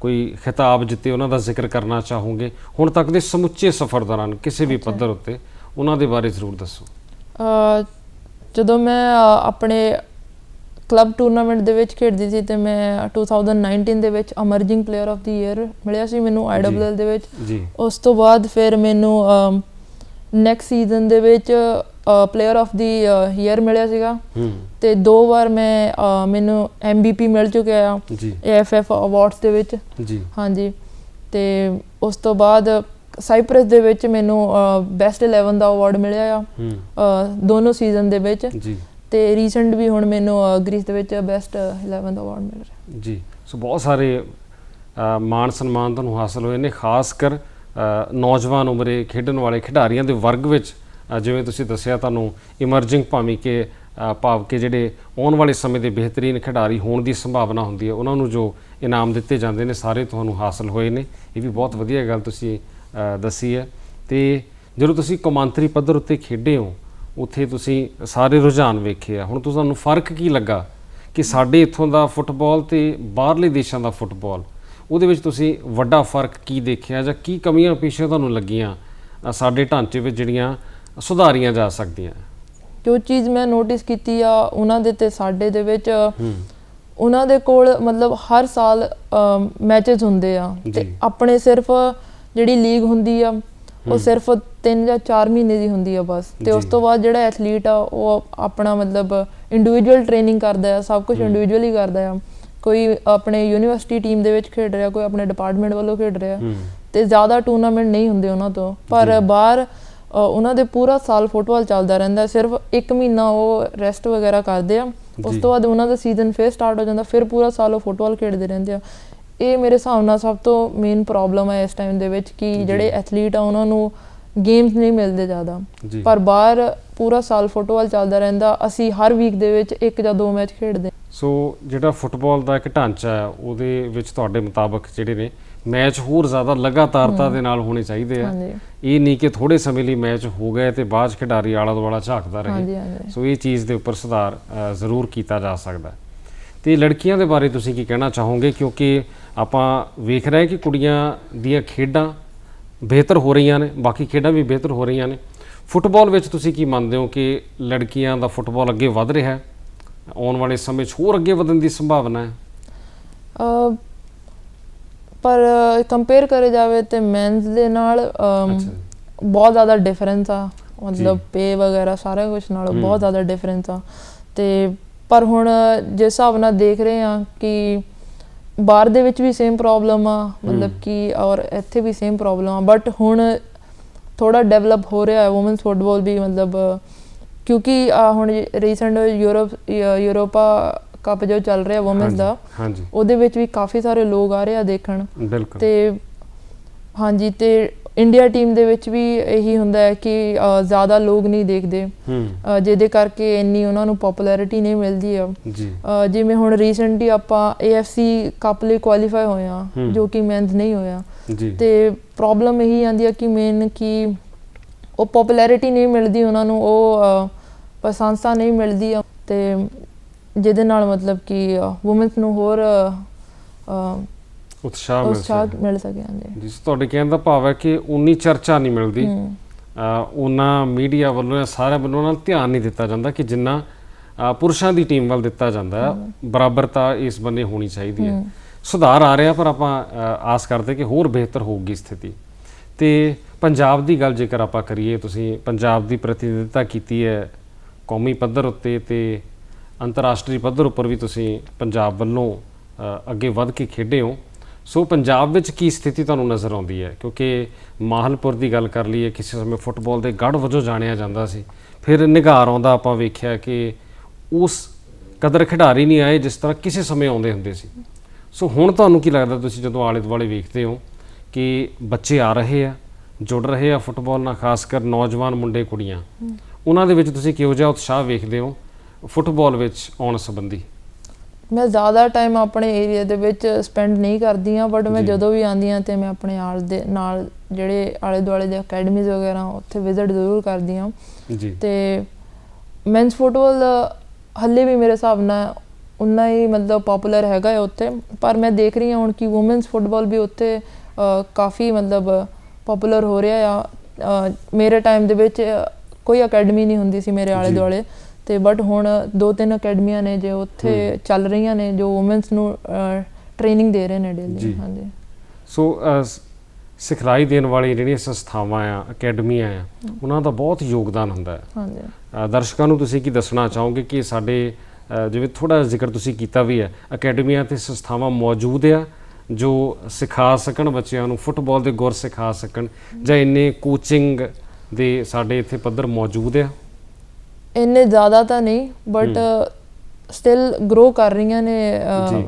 ਕੋਈ ਖਿਤਾਬ ਜਿੱਤੇ ਉਹਨਾਂ ਦਾ ਜ਼ਿਕਰ ਕਰਨਾ ਚਾਹੋਗੇ? ਹੁਣ ਤੱਕ ਦੇ ਸਮੁੱਚੇ ਸਫ਼ਰ ਦੌਰਾਨ ਕਿਸੇ ਵੀ। ਪੱਧਰ ਉੱਤੇ ਉਹਨਾਂ ਦੇ ਬਾਰੇ ਜ਼ਰੂਰ ਦੱਸੋ। ਜਦੋਂ ਮੈਂ ਆਪਣੇ ਕਲੱਬ ਟੂਰਨਾਮੈਂਟ ਦੇ ਵਿੱਚ ਖੇਡਦੀ ਸੀ ਤੇ ਮੈਂ 2019 ਦੇ ਵਿੱਚ emerging player of the year ਮਿਲਿਆ ਸੀ ਮੈਨੂੰ ਆਈਡਬਲਯੂਐਲ ਦੇ ਵਿੱਚ। ਉਸ ਤੋਂ ਬਾਅਦ ਫਿਰ ਮੈਨੂੰ ਨੈਕਸਟ ਸੀਜ਼ਨ ਦੇ ਵਿੱਚ ਪਲੇਅਰ ਆਫ ਦੀ ਈਅਰ ਮਿਲਿਆ ਸੀਗਾ। ਤੇ ਦੋ ਵਾਰ ਮੈਂ ਮੈਨੂੰ MVP ਮਿਲ ਚੁੱਕਿਆ ਆ ਜੀ। AFF ਅਵਾਰਡਸ ਦੇ ਵਿੱਚ। ਜੀ। ਹਾਂਜੀ। ਤੇ ਉਸ ਤੋਂ ਬਾਅਦ ਸਾਈਪ੍ਰਸ ਦੇ ਵਿੱਚ ਮੈਨੂੰ ਬੈਸਟ 11 ਦਾ ਅਵਾਰਡ ਮਿਲਿਆ ਆ। ਦੋਨੋਂ ਸੀਜ਼ਨ ਦੇ ਵਿੱਚ। ਜੀ। ਤੇ ਰੀਸੈਂਟ ਵੀ ਹੁਣ ਮੈਨੂੰ ਗ੍ਰੀਸ ਦੇ ਵਿੱਚ ਬੈਸਟ 11 ਦਾ ਅਵਾਰਡ ਮਿਲ ਰਿਹਾ। ਜੀ। ਸੋ ਬਹੁਤ ਸਾਰੇ ਮਾਣ ਸਨਮਾਨ ਤੁਹਾਨੂੰ ਹਾਸਲ ਹੋਏ ਨੇ ਖਾਸ ਕਰ ਨੌਜਵਾਨ ਉਮਰੇ ਖੇਡਣ ਵਾਲੇ ਖਿਡਾਰੀਆਂ ਦੇ ਵਰਗ ਵਿੱਚ। ਜਿਵੇਂ ਤੁਸੀਂ ਦੱਸਿਆ ਤੁਹਾਨੂੰ ਇਮਰਜਿੰਗ ਭਾਵੇਂ ਕਿ ਭਾਵ ਕਿ ਜਿਹੜੇ ਆਉਣ ਵਾਲੇ ਸਮੇਂ ਦੇ ਬਿਹਤਰੀਨ ਖਿਡਾਰੀ ਹੋਣ ਦੀ ਸੰਭਾਵਨਾ ਹੁੰਦੀ ਹੈ ਉਹਨਾਂ ਨੂੰ ਜੋ ਇਨਾਮ ਦਿੱਤੇ ਜਾਂਦੇ ਨੇ ਸਾਰੇ ਤੁਹਾਨੂੰ ਹਾਸਲ ਹੋਏ ਨੇ। ਇਹ ਵੀ ਬਹੁਤ ਵਧੀਆ ਗੱਲ ਤੁਸੀਂ ਦੱਸੀ ਹੈ। ਤੇ ਜਦੋਂ ਤੁਸੀਂ ਕੌਮਾਂਤਰੀ ਪੱਧਰ ਉੱਤੇ ਖੇਡੇ ਹੋ ਉੱਥੇ ਤੁਸੀਂ ਸਾਰੇ ਰੁਝਾਨ ਵੇਖੇ ਆ। ਹੁਣ ਤੁਹਾਨੂੰ ਫ਼ਰਕ ਕੀ ਲੱਗਾ ਕਿ ਸਾਡੇ ਇੱਥੋਂ ਦਾ ਫੁੱਟਬਾਲ ਤੇ ਬਾਹਰਲੇ ਦੇਸ਼ਾਂ ਦਾ ਫੁੱਟਬਾਲ ਉਹਦੇ ਵਿੱਚ ਤੁਸੀਂ ਵੱਡਾ ਫ਼ਰਕ ਕੀ ਦੇਖਿਆ ਜਾਂ ਕੀ ਕਮੀਆਂ ਪੇਸ਼ੀਆਂ ਤੁਹਾਨੂੰ ਲੱਗੀਆਂ ਸਾਡੇ ਢਾਂਚੇ ਵਿੱਚ ਜਿਹੜੀਆਂ ਸੁਧਾਰੀਆਂ ਜਾ ਸਕਦੀਆਂ? ਜੋ ਚੀਜ਼ ਮੈਂ ਨੋਟਿਸ ਕੀਤੀ ਆ ਉਹਨਾਂ ਦੇ ਤੇ ਸਾਡੇ ਦੇ ਵਿੱਚ ਉਹਨਾਂ ਦੇ ਕੋਲ ਮਤਲਬ ਹਰ ਸਾਲ ਮੈਚਸ ਹੁੰਦੇ ਆ। ਤੇ। ਆਪਣੇ ਸਿਰਫ ਜਿਹੜੀ ਲੀਗ ਹੁੰਦੀ ਆ ਉਹ ਸਿਰਫ 3 ਜਾਂ 4 ਮਹੀਨੇ ਦੀ ਹੁੰਦੀ ਆ ਬਸ। ਤੇ ਉਸ। ਤੋਂ ਬਾਅਦ ਜਿਹੜਾ ਐਥਲੀਟ ਆ ਉਹ ਆਪਣਾ ਮਤਲਬ ਇੰਡੀਵਿਜੂਅਲ ਟ੍ਰੇਨਿੰਗ ਕਰਦਾ ਆ ਸਭ ਕੁਝ ਇੰਡੀਵਿਜੂਅਲੀ ਕਰਦਾ ਆ। ਕੋਈ ਆਪਣੇ ਯੂਨੀਵਰਸਿਟੀ ਟੀਮ ਦੇ ਵਿੱਚ ਖੇਡ ਰਿਹਾ ਕੋਈ ਆਪਣੇ ਡਿਪਾਰਟਮੈਂਟ ਵੱਲੋਂ ਖੇਡ ਰਿਹਾ। ਤੇ ਜ਼ਿਆਦਾ ਟੂਰਨਾਮੈਂਟ ਨਹੀਂ ਹੁੰਦੇ ਉਹਨਾਂ ਤੋਂ। ਪਰ ਬਾਹਰ ਉਹਨਾਂ ਦੇ ਪੂਰਾ ਸਾਲ ਫੁੱਟਬਾਲ ਚੱਲਦਾ ਰਹਿੰਦਾ। ਸਿਰਫ 1 ਮਹੀਨਾ ਉਹ ਰੈਸਟ ਵਗੈਰਾ ਕਰਦੇ ਆ। ਉਸ। ਤੋਂ ਬਾਅਦ ਉਹਨਾਂ ਦਾ ਸੀਜ਼ਨ ਫੇਰ ਸਟਾਰਟ ਹੋ ਜਾਂਦਾ ਫਿਰ ਪੂਰਾ ਸਾਲ ਉਹ ਫੁੱਟਬਾਲ ਖੇਡਦੇ ਰਹਿੰਦੇ ਆ। ਇਹ ਮੇਰੇ ਹਿਸਾਬ ਨਾਲ ਸਭ ਤੋਂ ਮੇਨ ਪ੍ਰੋਬਲਮ ਹੈ ਇਸ ਟਾਈਮ ਦੇ ਵਿੱਚ ਕਿ ਜਿਹੜੇ ਐਥਲੀਟ ਆ ਉਹਨਾਂ ਨੂੰ ਗੇਮਸ ਨਹੀਂ ਮਿਲਦੇ ਜ਼ਿਆਦਾ। ਪਰ ਬਾਹਰ ਪੂਰਾ ਸਾਲ ਫੁੱਟਬਾਲ ਚੱਲਦਾ ਰਹਿੰਦਾ ਅਸੀਂ ਹਰ ਵੀਕ ਦੇ ਵਿੱਚ ਇੱਕ ਜਾਂ ਦੋ ਮੈਚ ਖੇਡਦੇ। ਸੋ ਜਿਹੜਾ ਫੁੱਟਬਾਲ ਦਾ ਇੱਕ ਢਾਂਚਾ ਹੈ ਉਹਦੇ ਵਿੱਚ ਤੁਹਾਡੇ ਮੁਤਾਬਕ ਜਿਹੜੇ ਨੇ ਮੈਚ ਹੋਰ ਜ਼ਿਆਦਾ ਲਗਾਤਾਰਤਾ ਦੇ ਨਾਲ ਹੋਣੇ ਚਾਹੀਦੇ ਆ। ਇਹ ਨਹੀਂ ਕਿ ਥੋੜੇ ਸਮੇਂ ਲਈ ਮੈਚ ਹੋ ਗਏ ਤੇ ਬਾਅਦ ਖਿਡਾਰੀ ਆਲਾ ਦੁਆਲਾ ਝਾਕਦਾ ਰਹੇ। ਸੋ ਇਹ ਚੀਜ਼ ਦੇ ਉੱਪਰ ਸੁਧਾਰ ਜ਼ਰੂਰ ਕੀਤਾ ਜਾ ਸਕਦਾ। ਤੇ ਲੜਕੀਆਂ ਦੇ ਬਾਰੇ ਤੁਸੀਂ ਕੀ ਕਹਿਣਾ ਚਾਹੋਗੇ? ਕਿਉਂਕਿ ਆਪਾਂ ਵੇਖ ਰਹੇ ਕਿ ਕੁੜੀਆਂ ਦੀਆਂ ਖੇਡਾਂ ਬਿਹਤਰ ਹੋ ਰਹੀਆਂ ਨੇ ਬਾਕੀ ਖੇਡਾਂ ਵੀ ਬਿਹਤਰ ਹੋ ਰਹੀਆਂ ਨੇ। ਫੁੱਟਬਾਲ ਵਿੱਚ ਤੁਸੀਂ ਕੀ ਮੰਨਦੇ ਹੋ ਕਿ ਲੜਕੀਆਂ ਦਾ ਫੁੱਟਬਾਲ ਅੱਗੇ ਵਧ ਰਿਹਾ ਹੈ? ਆਉਣ ਵਾਲੇ ਸਮੇਂ 'ਚ ਹੋਰ ਅੱਗੇ ਵਧਣ ਦੀ ਸੰਭਾਵਨਾ ਹੈ? ਪਰ ਕੰਪੇਅਰ ਕਰੇ ਜਾਵੇ ਤੇ ਮੈਨਸ ਦੇ ਨਾਲ ਬਹੁਤ ਜ਼ਿਆਦਾ ਡਿਫਰੈਂਸ ਆ। ਮਤਲਬ। ਪੇ ਵਗੈਰਾ ਸਾਰਾ ਕੁਝ ਨਾਲੋਂ। ਬਹੁਤ ਜ਼ਿਆਦਾ ਡਿਫਰੈਂਸ ਆ। ਤੇ ਪਰ ਹੁਣ ਜਿਸ ਹਿਸਾਬ ਨਾਲ ਦੇਖ ਰਹੇ ਆ ਕਿ ਬਾਹਰ ਦੇ ਵਿੱਚ ਵੀ ਸੇਮ ਪ੍ਰੋਬਲਮ ਆ ਮਤਲਬ। ਕਿ ਔਰ ਇੱਥੇ ਵੀ ਸੇਮ ਪ੍ਰੋਬਲਮ ਆ। ਬਟ ਹੁਣ ਥੋੜਾ ਡਿਵੈਲਪ ਹੋ ਰਿਹਾ ਹੈ ਔਮਨਸ ਫੁੱਟਬਾਲ ਵੀ ਮਤਲਬ ਕਿਉਂਕਿ ਹੁਣ ਰੀਸੈਂਟ ਯੂਰਪ ਯੂਰੋਪਾ ਕੱਪ ਜੋ ਚੱਲ ਰਿਹਾ ਔਮਨਸ ਦਾ ਹਾਂਜੀ। ਉਹਦੇ ਵਿੱਚ ਵੀ ਕਾਫੀ ਸਾਰੇ ਲੋਕ ਆ ਰਹੇ ਆ ਦੇਖਣ। ਤੇ ਹਾਂਜੀ ਤੇ ਇੰਡੀਆ ਟੀਮ ਦੇ ਵਿੱਚ ਵੀ ਇਹੀ ਹੁੰਦਾ ਹੈ ਕਿ ਜ਼ਿਆਦਾ ਲੋਕ ਨਹੀਂ ਦੇਖਦੇ। ਜਿਹਦੇ ਕਰਕੇ ਇੰਨੀ ਉਹਨਾਂ ਨੂੰ ਪਪੂਲੈਰਿਟੀ ਨਹੀਂ ਮਿਲਦੀ ਆ। ਜਿਵੇਂ ਹੁਣ ਰੀਸੈਂਟਲੀ ਆਪਾਂ AFC ਕੱਪ ਲਈ ਕੁਆਲੀਫਾਈ ਹੋਏ ਆ। ਜੋ ਕਿ ਮੈਨਸ ਨਹੀਂ ਹੋਇਆ। ਤੇ ਪ੍ਰੋਬਲਮ ਇਹੀ ਆਂਦੀ ਆ ਕਿ ਮੇਨ ਕਿ ਉਹ ਪਪੂਲੈਰਿਟੀ ਨਹੀਂ ਮਿਲਦੀ ਉਹਨਾਂ ਨੂੰ ਉਹ ਪ੍ਰਸ਼ੰਸਾ ਨਹੀਂ ਮਿਲਦੀ ਤੇ ਜਿਹਦੇ ਨਾਲ ਮਤਲਬ ਕਿ ਔਮਨਸ ਨੂੰ ਹੋਰ ਉਤਸ਼ਾਹ ਮਿਲ ਉਤਸ਼ਾਹ ਸਕਦਾ ਮਿਲ ਸਕੇ ਹਾਂਜੀ। ਜਿਸ ਤੁਹਾਡੇ ਕਹਿਣ ਦਾ ਭਾਵ ਹੈ ਕਿ ਉਨੀ ਚਰਚਾ ਨਹੀਂ ਮਿਲਦੀ। ਉਹਨਾਂ ਮੀਡੀਆ ਵੱਲੋਂ ਜਾਂ ਸਾਰਿਆਂ ਵੱਲੋਂ ਨਾਲ ਧਿਆਨ ਨਹੀਂ ਦਿੱਤਾ ਜਾਂਦਾ ਕਿ ਜਿੰਨਾ ਪੁਰਸ਼ਾਂ ਦੀ ਟੀਮ ਵੱਲ ਦਿੱਤਾ ਜਾਂਦਾ। ਬਰਾਬਰਤਾ ਇਸ ਬੰਨੇ ਹੋਣੀ ਚਾਹੀਦੀ ਹੈ। ਸੁਧਾਰ ਆ ਰਿਹਾ ਪਰ ਆਪਾਂ ਆਸ ਕਰਦੇ ਕਿ ਹੋਰ ਬਿਹਤਰ ਹੋਊਗੀ ਸਥਿਤੀ। ਤੇ ਪੰਜਾਬ ਦੀ ਗੱਲ ਜੇਕਰ ਆਪਾਂ ਕਰੀਏ ਤੁਸੀਂ ਪੰਜਾਬ ਦੀ ਪ੍ਰਤੀਨਿਧਤਾ ਕੀਤੀ ਹੈ ਕੌਮੀ ਪੱਧਰ ਉੱਤੇ ਤੇ ਅੰਤਰਰਾਸ਼ਟਰੀ ਪੱਧਰ ਉੱਪਰ ਵੀ ਤੁਸੀਂ ਪੰਜਾਬ ਵੱਲੋਂ ਅੱਗੇ ਵੱਧ ਕੇ ਖੇਡੇ ਹੋ। ਸੋ ਪੰਜਾਬ ਵਿੱਚ ਕੀ ਸਥਿਤੀ ਤੁਹਾਨੂੰ ਨਜ਼ਰ ਆਉਂਦੀ ਹੈ? ਕਿਉਂਕਿ ਮਾਹਲਪੁਰ ਦੀ ਗੱਲ ਕਰ ਲਈਏ ਕਿਸੇ ਸਮੇਂ ਫੁੱਟਬਾਲ ਦੇ ਗੜ੍ਹ ਵਜੋਂ ਜਾਣਿਆ ਜਾਂਦਾ ਸੀ। ਫਿਰ ਨਿਗਾਰ ਆਉਂਦਾ ਆਪਾਂ ਵੇਖਿਆ ਕਿ ਉਸ ਕਦਰ ਖਿਡਾਰੀ ਨਹੀਂ ਆਏ ਜਿਸ ਤਰ੍ਹਾਂ ਕਿਸੇ ਸਮੇਂ ਆਉਂਦੇ ਹੁੰਦੇ ਸੀ। ਸੋ ਹੁਣ ਤੁਹਾਨੂੰ ਕੀ ਲੱਗਦਾ ਤੁਸੀਂ ਜਦੋਂ ਆਲੇ ਦੁਆਲੇ ਵੇਖਦੇ ਹੋ ਕਿ ਬੱਚੇ ਆ ਰਹੇ ਆ ਜੁੜ ਰਹੇ ਆ ਫੁੱਟਬਾਲ ਨਾਲ ਖਾਸ ਕਰ ਨੌਜਵਾਨ ਮੁੰਡੇ ਕੁੜੀਆਂ? ਉਹਨਾਂ ਦੇ ਵਿੱਚ ਤੁਸੀਂ ਕਿਹੋ ਜਿਹਾ ਉਤਸ਼ਾਹ ਵੇਖਦੇ ਹੋ ਫੁੱਟਬਾਲ ਵਿੱਚ ਆਉਣ ਸੰਬੰਧੀ? ਮੈਂ ਜ਼ਿਆਦਾ ਟਾਈਮ ਆਪਣੇ ਏਰੀਆ ਦੇ ਵਿੱਚ ਸਪੈਂਡ ਨਹੀਂ ਕਰਦੀ ਆ ਬਟ ਮੈਂ। ਜਦੋਂ ਵੀ ਆਉਂਦੀ ਆ ਤੇ ਮੈਂ ਆਪਣੇ ਆਲ ਦੇ ਨਾਲ ਜਿਹੜੇ ਆਲੇ ਦੁਆਲੇ ਦੇ ਅਕੈਡਮੀਜ਼ ਵਗੈਰਾ ਉੱਥੇ ਵਿਜ਼ਿਟ ਜ਼ਰੂਰ ਕਰਦੀ ਆ ਜੀ ਤੇ ਮੈਨਸ ਫੁੱਟਬਾਲ ਹੱਲੇ ਵੀ ਮੇਰੇ ਹਿਸਾਬ ਨਾਲ ਉਨਾ ਹੀ ਮਤਲਬ ਪਪੂਲਰ ਹੈਗਾ ਹੈ ਉੱਥੇ ਪਰ ਮੈਂ ਦੇਖ ਰਹੀ ਹਾਂ ਹੁਣ ਕਿ ਔਮਨਸ ਫੁੱਟਬਾਲ ਵੀ ਉੱਥੇ ਕਾਫੀ ਮਤਲਬ ਪਪੂਲਰ ਹੋ ਰਿਹਾ ਆ ਮੇਰੇ ਟਾਈਮ ਦੇ ਵਿੱਚ ਕੋਈ ਅਕੈਡਮੀ ਨਹੀਂ ਹੁੰਦੀ ਸੀ ਮੇਰੇ ਆਲੇ। ਦੁਆਲੇ ਤੇ ਬਟ ਹੁਣ ਦੋ ਤਿੰਨ ਅਕੈਡਮੀਆਂ ਨੇ ਜੋ ਉੱਥੇ ਚੱਲ ਰਹੀਆਂ ਨੇ ਜੋ ਔਮਨਸ ਨੂੰ ਟ੍ਰੇਨਿੰਗ ਦੇ ਰਹੇ ਨੇ। ਡੇਲੀ ਹਾਂਜੀ। ਸੋ ਸਿਖਲਾਈ ਦੇਣ ਵਾਲੀ ਜਿਹੜੀਆਂ ਸੰਸਥਾਵਾਂ ਆ ਅਕੈਡਮੀਆਂ ਆ ਉਹਨਾਂ ਦਾ ਬਹੁਤ ਯੋਗਦਾਨ ਹੁੰਦਾ ਹੈ। ਹਾਂਜੀ। ਦਰਸ਼ਕਾਂ ਨੂੰ ਤੁਸੀਂ ਕੀ ਦੱਸਣਾ ਚਾਹੋਗੇ ਕਿ ਸਾਡੇ ਜਿਵੇਂ ਥੋੜਾ ਜ਼ਿਕਰ ਤੁਸੀਂ ਕੀਤਾ ਵੀ ਹੈ ਅਕੈਡਮੀਆਂ ਤੇ ਸੰਸਥਾਵਾਂ ਮੌਜੂਦ ਆ ਜੋ ਸਿਖਾ ਸਕਣ ਬੱਚਿਆਂ ਨੂੰ ਫੁੱਟਬਾਲ ਦੇ ਗੁਰ ਸਿਖਾ ਸਕਣ ਜਾਂ ਇੰਨੇ ਕੋਚਿੰਗ ਦੇ ਸਾਡੇ ਇੱਥੇ ਪੱਧਰ ਮੌਜੂਦ ਆ। ਇੰਨੇ ਜ਼ਿਆਦਾ ਤਾਂ ਨਹੀਂ ਬਟ ਸਟਿਲ ਗਰੋ ਕਰ ਰਹੀਆਂ ਨੇ।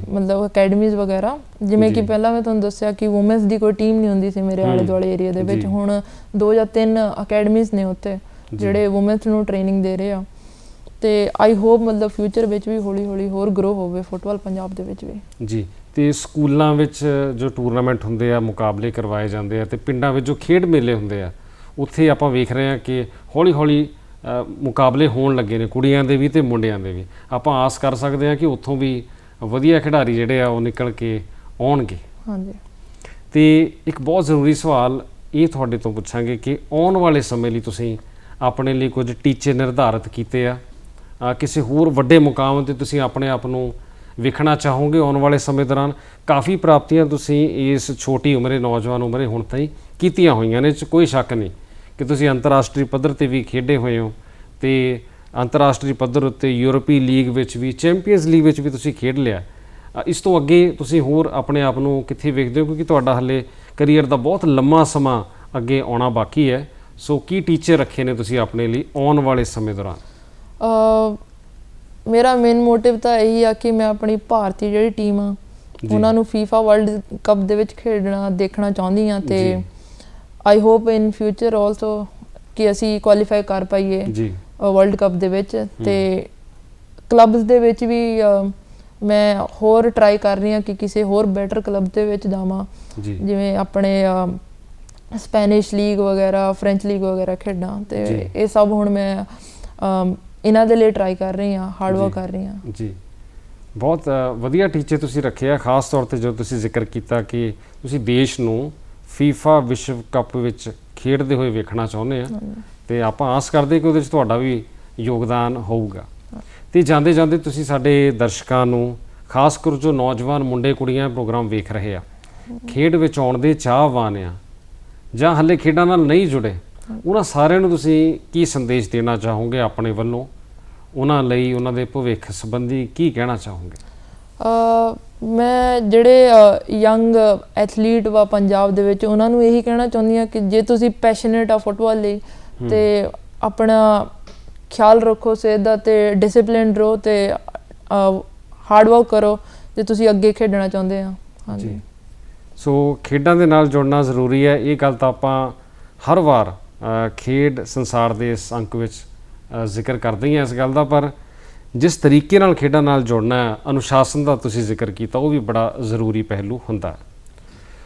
ਮਤਲਬ ਅਕੈਡਮੀਜ਼ ਵਗੈਰਾ ਜਿਵੇਂ ਕਿ। ਪਹਿਲਾਂ ਮੈਂ ਤੁਹਾਨੂੰ ਦੱਸਿਆ ਕਿ ਔਮਨਸ ਦੀ ਕੋਈ ਟੀਮ ਨਹੀਂ ਹੁੰਦੀ ਸੀ ਮੇਰੇ ਆਲੇ। ਦੁਆਲੇ ਏਰੀਆ ਦੇ ਵਿੱਚ। ਹੁਣ ਦੋ ਜਾਂ ਤਿੰਨ ਅਕੈਡਮੀਜ਼ ਨੇ ਉੱਥੇ। ਜਿਹੜੇ ਔਮਨਸ ਨੂੰ ਟ੍ਰੇਨਿੰਗ ਦੇ ਰਹੇ ਆ ਤੇ ਆਈ ਹੋਪ ਮਤਲਬ ਫਿਊਚਰ ਵਿੱਚ ਵੀ ਹੌਲੀ ਹੌਲੀ ਹੋਰ ਗਰੋ ਹੋਵੇ ਫੁੱਟਬਾਲ ਪੰਜਾਬ ਦੇ ਵਿੱਚ ਵੀ ਜੀ ਤੇ ਸਕੂਲਾਂ ਵਿੱਚ ਜੋ ਟੂਰਨਾਮੈਂਟ ਹੁੰਦੇ ਆ ਮੁਕਾਬਲੇ ਕਰਵਾਏ ਜਾਂਦੇ ਆ ਤੇ ਪਿੰਡਾਂ ਵਿੱਚ ਜੋ ਖੇਡ ਮੇਲੇ ਹੁੰਦੇ ਆ ਉੱਥੇ ਆਪਾਂ ਵੇਖ ਰਹੇ ਹਾਂ ਕਿ ਹੌਲੀ-ਹੌਲੀ ਅ, ਮੁਕਾਬਲੇ ਹੋਣ ਲੱਗੇ ਨੇ ਕੁੜੀਆਂ ਦੇ ਵੀ ਤੇ ਮੁੰਡਿਆਂ ਦੇ ਵੀ। ਆਪਾਂ ਆਸ ਕਰ ਸਕਦੇ ਹਾਂ ਕਿ ਉੱਥੋਂ ਵੀ ਵਧੀਆ ਖਿਡਾਰੀ ਜਿਹੜੇ ਆ ਉਹ ਨਿਕਲ ਕੇ ਆਉਣਗੇ। ਹਾਂਜੀ। ਤੇ ਇੱਕ ਬਹੁਤ ਜ਼ਰੂਰੀ ਸਵਾਲ ਇਹ ਤੁਹਾਡੇ ਤੋਂ ਪੁੱਛਾਂਗੇ ਕਿ ਆਉਣ ਵਾਲੇ ਸਮੇਂ ਲਈ ਤੁਸੀਂ ਆਪਣੇ ਲਈ ਕੁਝ ਟੀਚੇ ਨਿਰਧਾਰਿਤ ਕੀਤੇ ਆ? ਕਿਸੇ ਹੋਰ ਵੱਡੇ ਮੁਕਾਮ ਤੇ ਤੁਸੀਂ ਆਪਣੇ ਆਪ ਨੂੰ ਵਿਖਣਾ ਚਾਹੋਗੇ ਆਉਣ ਵਾਲੇ ਸਮੇਂ ਦੌਰਾਨ? ਕਾਫੀ ਪ੍ਰਾਪਤੀਆਂ ਤੁਸੀਂ ਇਸ ਛੋਟੀ ਉਮਰੇ ਨੌਜਵਾਨ ਉਮਰੇ ਹੁਣ ਤਾਈਂ ਕੀਤੀਆਂ ਹੋਈਆਂ ਨੇ 'ਚ ਕੋਈ ਸ਼ੱਕ ਨਹੀਂ। ਕਿ ਤੁਸੀਂ ਅੰਤਰਰਾਸ਼ਟਰੀ ਪੱਧਰ ਤੇ ਵੀ ਖੇਡੇ ਹੋਏ ਹੋ ਤੇ ਅੰਤਰਰਾਸ਼ਟਰੀ ਪੱਧਰ ਉੱਤੇ ਯੂਰਪੀ ਲੀਗ ਵਿੱਚ ਵੀ ਚੈਂਪੀਅਨਸ ਲੀਗ ਵਿੱਚ ਵੀ ਤੁਸੀਂ ਖੇਡ ਲਿਆ ਇਸ ਤੋਂ ਅੱਗੇ ਤੁਸੀਂ ਹੋਰ ਆਪਣੇ ਆਪ ਨੂੰ ਕਿੱਥੇ ਵੇਖਦੇ ਹੋ ਕਿਉਂਕਿ ਤੁਹਾਡਾ ਹੱਲੇ ਕੈਰੀਅਰ ਦਾ ਬਹੁਤ ਲੰਮਾ ਸਮਾਂ ਅੱਗੇ ਆਉਣਾ ਬਾਕੀ ਹੈ ਸੋ ਕੀ ਟੀਚੇ ਰੱਖੇ ਨੇ ਤੁਸੀਂ ਆਪਣੇ ਲਈ ਆਉਣ ਵਾਲੇ ਸਮੇਂ ਦੌਰਾਨ ਅ ਮੇਰਾ ਮੇਨ ਮੋਟਿਵ ਤਾਂ ਇਹੀ ਆ ਕਿ ਮੈਂ ਆਪਣੀ ਭਾਰਤੀ ਜਿਹੜੀ ਟੀਮ ਆ। ਉਹਨਾਂ ਨੂੰ FIFA ਵਰਲਡ ਕੱਪ ਦੇ ਵਿੱਚ ਖੇਡਣਾ ਦੇਖਣਾ ਚਾਹੁੰਦੀ ਆ ਤੇ। I hope in future also ਕਿ ਅਸੀਂ ਕੁਆਲੀਫਾਈ ਕਰ ਪਾਈਏ ਜੀ। ਵਰਲਡ ਕੱਪ ਦੇ ਵਿੱਚ ਤੇ ਕਲੱਬਸ ਦੇ ਵਿੱਚ ਵੀ ਮੈਂ ਹੋਰ ਟਰਾਈ ਕਰ ਰਹੀ ਹਾਂ ਕਿ ਕਿਸੇ ਹੋਰ ਬੈਟਰ ਕਲੱਬ ਦੇ ਵਿੱਚ ਜਾਵਾਂ। ਜਿਵੇਂ ਆਪਣੇ ਸਪੈਨਿਸ਼ ਲੀਗ ਵਗੈਰਾ ਫ੍ਰੈਂਚ ਲੀਗ ਵਗੈਰਾ ਖੇਡਾਂ ਤੇ। ਇਹ ਸਭ ਹੁਣ ਮੈਂ ਇਹਨਾਂ ਦੇ ਲਈ ਟਰਾਈ ਕਰ ਰਹੀ ਹਾਂ ਹਾਰਡ ਵਰਕ। ਕਰ ਰਹੀ ਹਾਂ। ਜੀ। ਬਹੁਤ ਵਧੀਆ ਟੀਚੇ ਤੁਸੀਂ ਰੱਖੇ ਆ ਖਾਸ ਤੌਰ ਤੇ ਜੋ ਤੁਸੀਂ ਜ਼ਿਕਰ ਕੀਤਾ ਕਿ ਤੁਸੀਂ ਦੇਸ਼ ਨੂੰ FIFA ਵਿਸ਼ਵ ਕੱਪ ਵਿੱਚ ਖੇਡਦੇ ਹੋਏ ਵੇਖਣਾ ਚਾਹੁੰਦੇ ਆ। ਤੇ ਆਪਾਂ ਆਸ ਕਰਦੇ ਕਿ ਉਹਦੇ ਵਿੱਚ ਤੁਹਾਡਾ ਵੀ ਯੋਗਦਾਨ ਹੋਊਗਾ। ਤੇ ਜਾਂਦੇ ਜਾਂਦੇ ਤੁਸੀਂ ਸਾਡੇ ਦਰਸ਼ਕਾਂ ਨੂੰ ਖਾਸ ਕਰ ਜੋ ਨੌਜਵਾਨ ਮੁੰਡੇ ਕੁੜੀਆਂ ਪ੍ਰੋਗਰਾਮ ਵੇਖ ਰਹੇ ਆ ਖੇਡ ਵਿੱਚ ਆਉਣ ਦੇ ਚਾਹਵਾਨ ਆ ਜਾਂ ਹੱਲੇ ਖੇਡਾਂ ਨਾਲ ਨਹੀਂ ਜੁੜੇ ਉਹਨਾਂ ਸਾਰਿਆਂ ਨੂੰ ਤੁਸੀਂ ਕੀ ਸੰਦੇਸ਼ ਦੇਣਾ ਚਾਹੋਗੇ ਆਪਣੇ ਵੱਲੋਂ? ਉਹਨਾਂ ਲਈ ਉਹਨਾਂ ਦੇ ਭਵਿੱਖ ਸੰਬੰਧੀ ਕੀ ਕਹਿਣਾ ਚਾਹੋਗੇ? ਮੈਂ ਜਿਹੜੇ ਯੰਗ ਐਥਲੀਟ ਵਾ ਪੰਜਾਬ ਦੇ ਵਿੱਚ ਉਹਨਾਂ ਨੂੰ ਇਹੀ ਕਹਿਣਾ ਚਾਹੁੰਦੀ ਹਾਂ ਕਿ ਜੇ ਤੁਸੀਂ ਪੈਸ਼ਨੇਟ ਆ ਫੁੱਟਬਾਲ ਲਈ ਤੇ ਆਪਣਾ ਖਿਆਲ ਰੱਖੋ ਸਿਹਤ ਦਾ ਤੇ ਡਿਸਪਲਿਨ ਰਹੋ ਤੇ ਹਾਰਡ ਵਰਕ ਕਰੋ ਜੇ ਤੁਸੀਂ ਅੱਗੇ ਖੇਡਣਾ ਚਾਹੁੰਦੇ ਆ। ਹਾਂਜੀ। ਸੋ ਖੇਡਾਂ ਦੇ ਨਾਲ ਜੁੜਨਾ ਜ਼ਰੂਰੀ ਹੈ। ਇਹ ਗੱਲ ਤਾਂ ਆਪਾਂ ਹਰ ਵਾਰ ਖੇਡ ਸੰਸਾਰ ਦੇ ਇਸ ਅੰਕ ਵਿੱਚ ਜ਼ਿਕਰ ਕਰਦੇ ਹੀ ਹਾਂ ਇਸ ਗੱਲ ਦਾ ਪਰ ਜਿਸ ਤਰੀਕੇ ਨਾਲ ਖੇਡਾਂ ਨਾਲ ਜੁੜਨਾ ਹੈ ਅਨੁਸ਼ਾਸਨ ਦਾ ਤੁਸੀਂ ਜ਼ਿਕਰ ਕੀਤਾ ਉਹ ਵੀ ਬੜਾ ਜ਼ਰੂਰੀ ਪਹਿਲੂ ਹੁੰਦਾ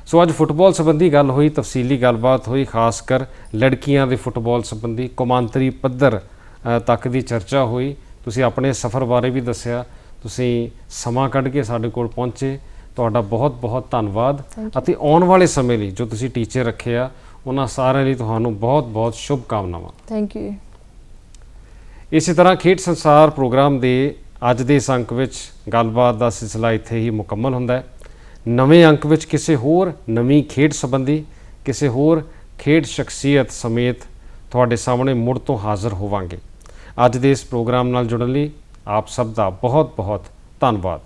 ਸੋ ਅੱਜ ਫੁੱਟਬਾਲ ਸੰਬੰਧੀ ਗੱਲ ਹੋਈ ਤਫਸੀਲੀ ਗੱਲਬਾਤ ਹੋਈ ਖਾਸ ਕਰ ਲੜਕੀਆਂ ਦੇ ਫੁੱਟਬਾਲ ਸੰਬੰਧੀ ਕੌਮਾਂਤਰੀ ਪੱਧਰ ਤੱਕ ਦੀ ਚਰਚਾ ਹੋਈ। ਤੁਸੀਂ ਆਪਣੇ ਸਫ਼ਰ ਬਾਰੇ ਵੀ ਦੱਸਿਆ ਤੁਸੀਂ ਸਮਾਂ ਕੱਢ ਕੇ ਸਾਡੇ ਕੋਲ ਪਹੁੰਚੇ। ਤੁਹਾਡਾ ਬਹੁਤ ਬਹੁਤ ਧੰਨਵਾਦ ਅਤੇ ਆਉਣ ਵਾਲੇ ਸਮੇਂ ਲਈ ਜੋ ਤੁਸੀਂ ਟੀਚੇ ਰੱਖੇ ਆ ਉਹਨਾਂ ਸਾਰਿਆਂ ਲਈ ਤੁਹਾਨੂੰ ਬਹੁਤ ਬਹੁਤ ਸ਼ੁਭ ਕਾਮਨਾਵਾਂ ਥੈਂਕ ਯੂ ਇਸੇ ਤਰ੍ਹਾਂ ਖੇਡ ਸੰਸਾਰ ਪ੍ਰੋਗਰਾਮ ਦੇ ਅੱਜ ਦੇ ਇਸ ਅੰਕ ਵਿੱਚ ਗੱਲਬਾਤ ਦਾ ਸਿਲਸਿਲਾ ਇੱਥੇ ਹੀ ਮੁਕੰਮਲ ਹੁੰਦਾ ਹੈ। ਨਵੇਂ ਅੰਕ ਵਿੱਚ ਕਿਸੇ ਹੋਰ ਨਵੀਂ ਖੇਡ ਸੰਬੰਧੀ ਕਿਸੇ ਹੋਰ ਖੇਡ ਸ਼ਖਸੀਅਤ ਸਮੇਤ ਤੁਹਾਡੇ ਸਾਹਮਣੇ ਮੁੜ ਤੋਂ ਹਾਜ਼ਰ ਹੋਵਾਂਗੇ। ਅੱਜ ਦੇ ਇਸ ਪ੍ਰੋਗਰਾਮ ਨਾਲ ਜੁੜਨ ਲਈ ਆਪ ਸਭ ਦਾ ਬਹੁਤ ਬਹੁਤ ਧੰਨਵਾਦ।